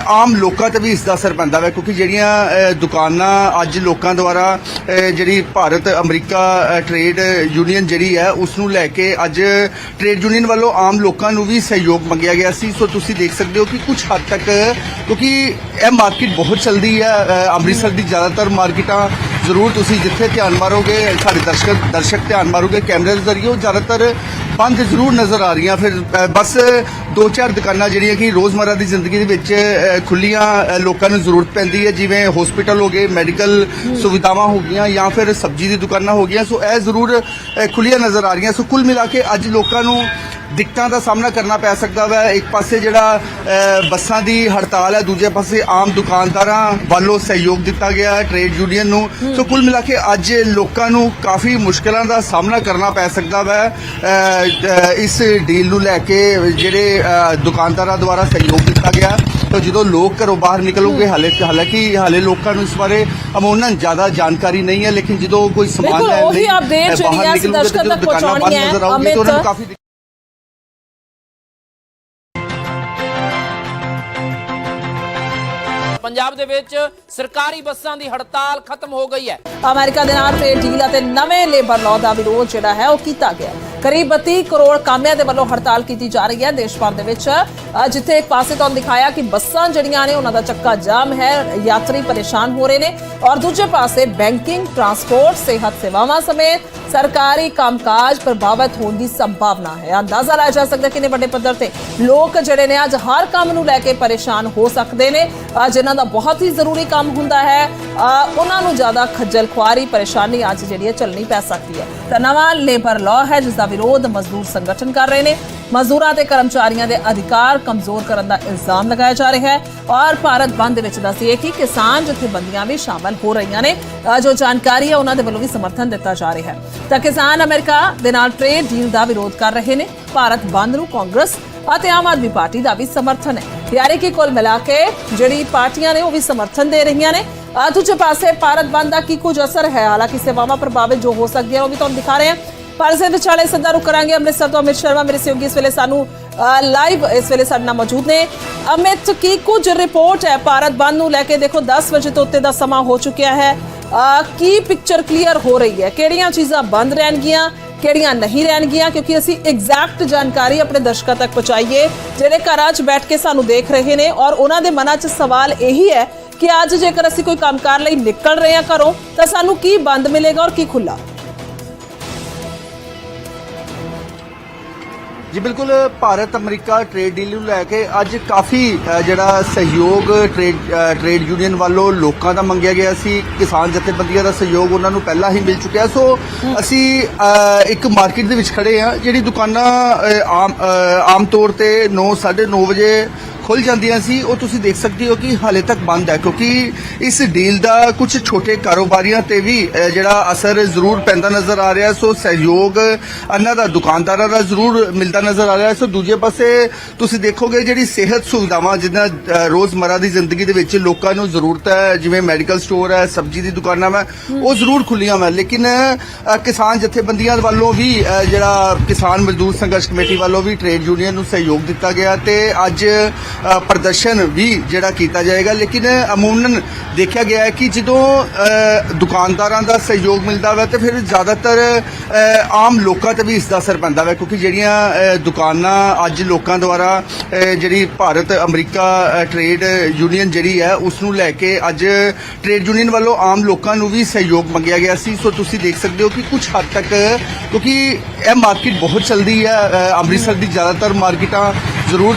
ਆਮ ਲੋਕਾਂ ਤੇ ਵੀ ਇਸ ਦਾ ਅਸਰ ਪੈਂਦਾ ਵਾ ਕਿਉਂਕਿ ਜਿਹੜੀਆਂ ਦੁਕਾਨਾਂ ਅੱਜ ਲੋਕਾਂ ਦੁਆਰਾ ਜਿਹੜੀ ਭਾਰਤ ਅਮਰੀਕਾ ਅ, ਟ੍ਰੇਡ ਯੂਨੀਅਨ ਜਿਹੜੀ ਹੈ ਉਸ ਨੂੰ ਲੈ ਕੇ ਅੱਜ ਟ੍ਰੇਡ ਯੂਨੀਅਨ ਵੱਲੋਂ ਆਮ ਲੋਕਾਂ ਨੂੰ ਵੀ ਸਹਿਯੋਗ ਮੰਗਿਆ ਗਿਆ ਸੀ। ਸੋ ਤੁਸੀਂ ਦੇਖ ਸਕਦੇ ਹੋ ਕਿ ਕੁਝ ਹੱਦ ਤੱਕ ਕਿਉਂਕਿ ਇਹ ਮਾਰਕੀਟ ਬਹੁਤ ਚਲਦੀ ਹੈ ਅੰਮ੍ਰਿਤਸਰ ਦੀ ਜ਼ਿਆਦਾਤਰ ਮਾਰਕੀਟਾਂ ਜ਼ਰੂਰ ਤੁਸੀਂ ਜਿੱਥੇ ਧਿਆਨ ਮਾਰੋਗੇ ਸਾਡੇ ਦਰਸ਼ਕ ਦਰਸ਼ਕ ਧਿਆਨ ਮਾਰੋਗੇ ਕੈਮਰੇ ਦੇ ਜ਼ਰੀਏ ਉਹ ਜ਼ਿਆਦਾਤਰ ਬੰਦ ਜ਼ਰੂਰ ਨਜ਼ਰ ਆ ਰਹੀਆਂ। ਫਿਰ ਅ, ਬਸ ਦੋ ਚਾਰ ਦੁਕਾਨਾਂ ਜਿਹੜੀਆਂ ਕਿ ਰੋਜ਼ਮਰਾ ਦੀ ਜ਼ਿੰਦਗੀ ਦੇ ਵਿੱਚ ਅ, ਖੁੱਲੀਆਂ ਲੋਕਾਂ ਨੂੰ ਜ਼ਰੂਰਤ ਪੈਂਦੀ ਹੈ ਜਿਵੇਂ ਹਸਪੀਟਲ ਹੋ ਗਏ ਮੈਡੀਕਲ ਸੁਵਿਧਾਵਾਂ ਹੋ ਗਈਆਂ ਜਾਂ ਫਿਰ ਸਬਜ਼ੀ ਦੀ ਦੁਕਾਨਾਂ ਹੋ ਗਈਆਂ। ਸੋ ਇਹ ਜ਼ਰੂਰ ਅ, ਖੁੱਲੀਆਂ ਨਜ਼ਰ ਆ ਰਹੀਆਂ। ਸੋ ਕੁੱਲ ਮਿਲਾ ਕੇ ਅੱਜ ਲੋਕਾਂ ਨੂੰ ਦਿੱਕਤਾਂ ਦਾ ਸਾਹਮਣਾ ਕਰਨਾ ਪੈ ਸਕਦਾ ਵਾ। ਇੱਕ ਪਾਸੇ ਜਿਹੜਾ ਬੱਸਾਂ ਦੀ ਹੜਤਾਲ ਹੈ ਦੂਜੇ ਪਾਸੇ ਆਮ ਦੁਕਾਨਦਾਰਾਂ ਵੱਲੋਂ ਸਹਿਯੋਗ ਦਿੱਤਾ ਗਿਆ ਹੈ ਟ੍ਰੇਡ ਯੂਨੀਅਨ ਨੂੰ। ਸੋ ਕੁੱਲ ਮਿਲਾ ਕੇ ਅੱਜ ਲੋਕਾਂ ਨੂੰ ਕਾਫੀ ਮੁਸ਼ਕਲਾਂ ਦਾ ਸਾਹਮਣਾ ਕਰਨਾ ਪੈ ਸਕਦਾ ਅ, ਇਸ ਡੀਲ ਨੂੰ ਲੈ ਕੇ ਜਿਹੜੇ ਦੁਕਾਨਦਾਰਾਂ ਦੁਆਰਾ ਸਹਿਯੋਗ ਦਿੱਤਾ ਗਿਆ ਤਾਂ ਜਦੋਂ ਲੋਕ ਘਰੋਂ ਬਾਹਰ ਨਿਕਲੋਗੇ ਹਾਲੇ ਹਾਲਾਂਕਿ ਹਾਲੇ ਲੋਕਾਂ ਨੂੰ ਇਸ ਬਾਰੇ ਅਮੂਮਨ ਜ਼ਿਆਦਾ ਜਾਣਕਾਰੀ ਨਹੀਂ ਹੈ ਲੇਕਿਨ ਜਦੋਂ ਕੋਈ ਸਮਾਨ ਲੈਣ ਲਈ ਬਾਹਰ ਹੈ ਨਿਕਲੋਗੇ ਤਾਂ ਦੁਕਾਨਾਂ ਬੰਦ ਹੈ, ਨਜ਼ਰ ਆਉਣਗੀਆਂ ਤਾਂ ਉਹਨਾਂ ਨੂੰ। ਕਾਫੀ ਪੰਜਾਬ ਦੇ ਵਿੱਚ ਸਰਕਾਰੀ ਬੱਸਾਂ ਦੀ ਹੜਤਾਲ ਖਤਮ ਹੋ ਗਈ ਹੈ। ਅਮਰੀਕਾ ਦੇ ਨਾਲ ਟ੍ਰੇਡ ਡੀਲ ਅਤੇ ਨਵੇਂ ਲੇਬਰ ਲਾਅ ਦਾ ਵਿਰੋਧ ਜਿਹੜਾ ਹੈ ਉਹ ਕੀਤਾ ਗਿਆ। ਕਰੀਬ 32 ਕਰੋੜ ਕਾਮਿਆਂ ਦੇ ਵੱਲੋਂ ਹੜਤਾਲ ਕੀਤੀ ਜਾ ਰਹੀ ਹੈ ਦੇਸ਼ ਭਰ ਦੇ ਵਿੱਚ। ਜਿੱਥੇ ਇੱਕ ਪਾਸੇ ਤੁਹਾਨੂੰ ਦਿਖਾਇਆ ਕਿ ਬੱਸਾਂ ਜਿਹੜੀਆਂ ਨੇ ਉਹਨਾਂ ਦਾ ਚੱਕਾ ਜਾਮ ਹੈ, ਯਾਤਰੀ ਪਰੇਸ਼ਾਨ ਹੋ ਰਹੇ ਨੇ ਔਰ ਦੂਜੇ ਪਾਸੇ ਬੈਂਕਿੰਗ, ਟਰਾਂਸਪੋਰਟ, ਸਿਹਤ ਸੇਵਾਵਾਂ ਸਮੇਤ ਸਰਕਾਰੀ ਕੰਮਕਾਜ ਪ੍ਰਭਾਵਿਤ ਹੋਣ ਦੀ ਸੰਭਾਵਨਾ ਹੈ। ਅੰਦਾਜ਼ਾ ਲਾਇਆ ਜਾ ਸਕਦਾ ਹੈ ਕਿੰਨੇ ਵੱਡੇ ਪੱਧਰ ਤੇ ਲੋਕ ਜਿਹੜੇ ਨੇ ਅੱਜ ਹਰ ਕੰਮ ਨੂੰ ਲੈ ਕੇ ਪਰੇਸ਼ਾਨ ਹੋ ਸਕਦੇ ਨੇ। ਜਿਨ੍ਹਾਂ ਦਾ ਬਹੁਤ ਹੀ ਜ਼ਰੂਰੀ ਕੰਮ ਹੁੰਦਾ ਹੈ। ਉਹਨਾਂ ਨੂੰ ਜ਼ਿਆਦਾ ਖੱਜਲ ਖੁਆਰੀ ਪਰੇਸ਼ਾਨੀ ਅੱਜ ਜਿਹੜੀ ਹੈ ਚੱਲਣੀ ਪੈ ਸਕਦੀ ਹੈ। ਤਾਂ ਨਵਾਂ ਲੇਬਰ ਲਾਅ ਹੈ ਜਿਸ ਦਾ ਵਿਰੋਧ ਮਜ਼ਦੂਰ ਸੰਗਠਨ ਕਰ ਰਹੇ ਨੇ। ਮਜ਼ਦੂਰਾਂ ਤੇ ਕਰਮਚਾਰੀਆਂ ਦੇ ਅਧਿਕਾਰ ਕਮਜ਼ੋਰ ਕਰਨ ਦਾ ਇਲਜ਼ਾਮ ਲਗਾਇਆ ਜਾ ਰਿਹਾ ਹੈ। ਔਰ ਭਾਰਤ ਬੰਦ ਦੇ ਵਿੱਚ ਦੱਸੀਏ ਕਿ ਕਿਸਾਨ ਜਥੇਬੰਦੀਆਂ ਵੀ ਸ਼ਾਮਲ ਹੋ ਰਹੀਆਂ ਨੇ। ਜੋ ਜਾਣਕਾਰੀ ਹੈ, ਉਹਨਾਂ ਦੇ ਵੱਲੋਂ ਵੀ ਸਮਰਥਨ ਦਿੱਤਾ ਜਾ ਰਿਹਾ ਹੈ। ਤਾਂ ਕਿਸਾਨ ਅਮਰੀਕਾ ਦੇ ਨਾਲ ਟ੍ਰੇਡ ਡੀਲ ਦਾ ਵਿਰੋਧ ਕਰ ਰਹੇ ਨੇ। ਭਾਰਤ ਬੰਦ ਨੂੰ ਕਾਂਗਰਸ ਅਤੇ ਆਮ ਆਦਮੀ ਪਾਰਟੀ ਦਾ ਵੀ ਸਮਰਥਨ ਹੈ। ਯਾਨੀ ਕਿ ਕੁੱਲ ਮਿਲਾ ਕੇ ਜਿਹੜੀ ਪਾਰਟੀਆਂ ਨੇ ਉਹ ਵੀ ਸਮਰਥਨ ਦੇ ਰਹੀਆਂ ਨੇ। ਦੂਜੇ ਪਾਸੇ ਭਾਰਤ ਬੰਦ ਦਾ ਕੀ ਕੁਝ ਅਸਰ ਹੈ? ਹਾਲਾਂਕਿ ਸੇਵਾਵਾਂ ਪ੍ਰਭਾਵਿਤ ਜੋ ਹੋ ਸਕਦੀਆਂ ਉਹ ਵੀ ਤੁਹਾਨੂੰ ਦਿਖਾ ਰਹੇ ਹਾਂ। ਪਰ ਇਸ ਵਿਚਾਲੇ ਸੱਦਾ ਰੁਕ ਕਰਾਂਗੇ। ਅੰਮ੍ਰਿਤਸਰ ਤੋਂ ਅਮਿਤ ਸ਼ਰਮਾ ਮੇਰੇ ਸਹਿਯੋਗੀ ਇਸ ਵੇਲੇ ਸਾਨੂੰ ਲਾਈਵ ਇਸ ਵੇਲੇ ਸਾਡੇ ਨਾਲ ਮੌਜੂਦ ਨੇ। ਅਮਿਤ ਕੀ ਕੁਝ ਰਿਪੋਰਟ ਹੈ ਭਾਰਤ ਬੰਦ ਨੂੰ ਲੈ ਕੇ? ਦੇਖੋ 10 ਵਜੇ ਤੋਂ ਉੱਤੇ ਦਾ ਸਮਾਂ ਹੋ ਚੁੱਕਿਆ ਹੈ। ਅ, ਕੀ ਪਿਕਚਰ ਕਲੀਅਰ ਹੋ ਰਹੀ ਹੈ? ਕਿਹੜੀਆਂ ਚੀਜ਼ਾਂ ਬੰਦ ਰਹਿਣਗੀਆਂ? ਕਿਹੜੀਆਂ ਨਹੀਂ ਰਹਿਣਗੀਆਂ, ਕਿਉਂਕਿ ਅਸੀਂ ਐਗਜ਼ੈਕਟ ਜਾਣਕਾਰੀ ਆਪਣੇ ਦਰਸ਼ਕਾਂ ਤੱਕ ਪਹੁੰਚਾਈਏ, ਜਿਹੜੇ ਘਰਾਂ 'ਚ ਬੈਠ ਕੇ ਸਾਨੂੰ ਦੇਖ ਰਹੇ ਨੇ ਔਰ ਉਹਨਾਂ ਦੇ ਮਨਾਂ 'ਚ ਸਵਾਲ ਇਹੀ ਹੈ ਕਿ ਅੱਜ ਜੇਕਰ ਅਸੀਂ ਕੋਈ ਕੰਮਕਾਰ ਲਈ ਨਿਕਲ ਰਹੇ ਹਾਂ ਘਰੋਂ, ਤਾਂ ਸਾਨੂੰ ਕੀ ਬੰਦ ਮਿਲੇਗਾ ਔਰ ਕੀ ਖੁੱਲਾ ਜੀ ਬਿਲਕੁਲ ਭਾਰਤ ਅਮਰੀਕਾ ਟ੍ਰੇਡ ਡੀਲ ਨੂੰ ਲੈ ਕੇ ਅੱਜ ਕਾਫੀ ਜਿਹੜਾ ਸਹਿਯੋਗ ਟ੍ਰੇਡ ਅ, ਟ੍ਰੇਡ ਯੂਨੀਅਨ ਵੱਲੋਂ ਲੋਕਾਂ ਦਾ ਮੰਗਿਆ ਗਿਆ ਸੀ। ਕਿਸਾਨ ਜਥੇਬੰਦੀਆਂ ਦਾ ਸਹਿਯੋਗ ਉਹਨਾਂ ਨੂੰ ਪਹਿਲਾਂ ਹੀ ਮਿਲ ਚੁੱਕਿਆ। ਸੋ ਅਸੀਂ ਇੱਕ ਮਾਰਕੀਟ ਦੇ ਵਿੱਚ ਖੜੇ ਆ ਜਿਹੜੀ ਦੁਕਾਨਾਂ ਆਮ ਆਮ ਤੌਰ ਤੇ 9 9:30 ਵਜੇ ਖੁੱਲ ਜਾਂਦੀਆਂ ਸੀ ਉਹ ਤੁਸੀਂ ਦੇਖ ਸਕਦੇ ਹੋ ਕਿ ਹਾਲੇ ਤੱਕ ਬੰਦ ਹੈ ਕਿਉਂਕਿ ਇਸ ਡੀਲ ਦਾ ਕੁਝ ਛੋਟੇ ਕਾਰੋਬਾਰੀਆਂ ਤੇ ਵੀ ਜਿਹੜਾ ਅਸਰ ਜ਼ਰੂਰ ਪੈਂਦਾ ਨਜ਼ਰ ਆ ਰਿਹਾ। ਸੋ ਸਹਿਯੋਗ ਇਹਨਾਂ ਦਾ ਦੁਕਾਨਦਾਰਾਂ ਦਾ ਜ਼ਰੂਰ ਮਿਲਦਾ ਨਜ਼ਰ ਆ ਰਿਹਾ। ਸੋ ਦੂਜੇ ਪਾਸੇ ਤੁਸੀਂ ਦੇਖੋਗੇ ਜਿਹੜੀ ਸਿਹਤ ਸੁਵਿਧਾਵਾਂ ਜਿੱਦਾਂ ਅ, ਦੀ ਜ਼ਿੰਦਗੀ ਦੇ ਵਿੱਚ ਲੋਕਾਂ ਨੂੰ ਜ਼ਰੂਰਤ ਹੈ ਜਿਵੇਂ ਮੈਡੀਕਲ ਸਟੋਰ ਹੈ ਸਬਜ਼ੀ ਦੀ ਦੁਕਾਨਾਂ ਵਾ ਉਹ ਜ਼ਰੂਰ ਖੁੱਲੀਆਂ ਵਾ। ਲੇਕਿਨ ਕਿਸਾਨ ਜਥੇਬੰਦੀਆਂ ਵੱਲੋਂ ਵੀ ਜਿਹੜਾ ਕਿਸਾਨ ਮਜ਼ਦੂਰ ਸੰਘਰਸ਼ ਕਮੇਟੀ ਵੱਲੋਂ ਵੀ ਟ੍ਰੇਡ ਯੂਨੀਅਨ ਨੂੰ ਸਹਿਯੋਗ ਦਿੱਤਾ ਗਿਆ ਤੇ ਅੱਜ ਪ੍ਰਦਰਸ਼ਨ ਵੀ ਜਿਹੜਾ ਕੀਤਾ ਜਾਏਗਾ। ਲੇਕਿਨ ਅਮੂਮਨ ਦੇਖਿਆ ਗਿਆ ਹੈ ਕਿ ਜਦੋਂ ਦੁਕਾਨਦਾਰਾਂ ਦਾ ਸਹਿਯੋਗ ਮਿਲਦਾ ਵਾ ਤੇ ਫਿਰ ਜ਼ਿਆਦਾਤਰ ਆਮ ਲੋਕਾਂ ਤੇ ਵੀ ਇਸ ਦਾ ਅਸਰ ਪੈਂਦਾ ਵਾ ਕਿਉਂਕਿ ਜਿਹੜੀਆਂ ਦੁਕਾਨਾਂ ਅੱਜ ਲੋਕਾਂ ਦੁਆਰਾ ਜਿਹੜੀ ਭਾਰਤ ਅਮਰੀਕਾ ਅ, ਟ੍ਰੇਡ ਯੂਨੀਅਨ ਜਿਹੜੀ ਹੈ ਉਸ ਨੂੰ ਲੈ ਕੇ ਅੱਜ ਟ੍ਰੇਡ ਯੂਨੀਅਨ ਵੱਲੋਂ ਆਮ ਲੋਕਾਂ ਨੂੰ ਵੀ ਸਹਿਯੋਗ ਮੰਗਿਆ ਗਿਆ ਸੀ। ਸੋ ਤੁਸੀਂ ਦੇਖ ਸਕਦੇ ਹੋ ਕਿ ਕੁਝ ਹੱਦ ਤੱਕ ਕਿਉਂਕਿ ਇਹ ਮਾਰਕੀਟ ਬਹੁਤ ਚੱਲਦੀ ਹੈ ਅੰਮ੍ਰਿਤਸਰ ਦੀ ਜ਼ਿਆਦਾਤਰ ਮਾਰਕੀਟਾਂ ਜ਼ਰੂਰ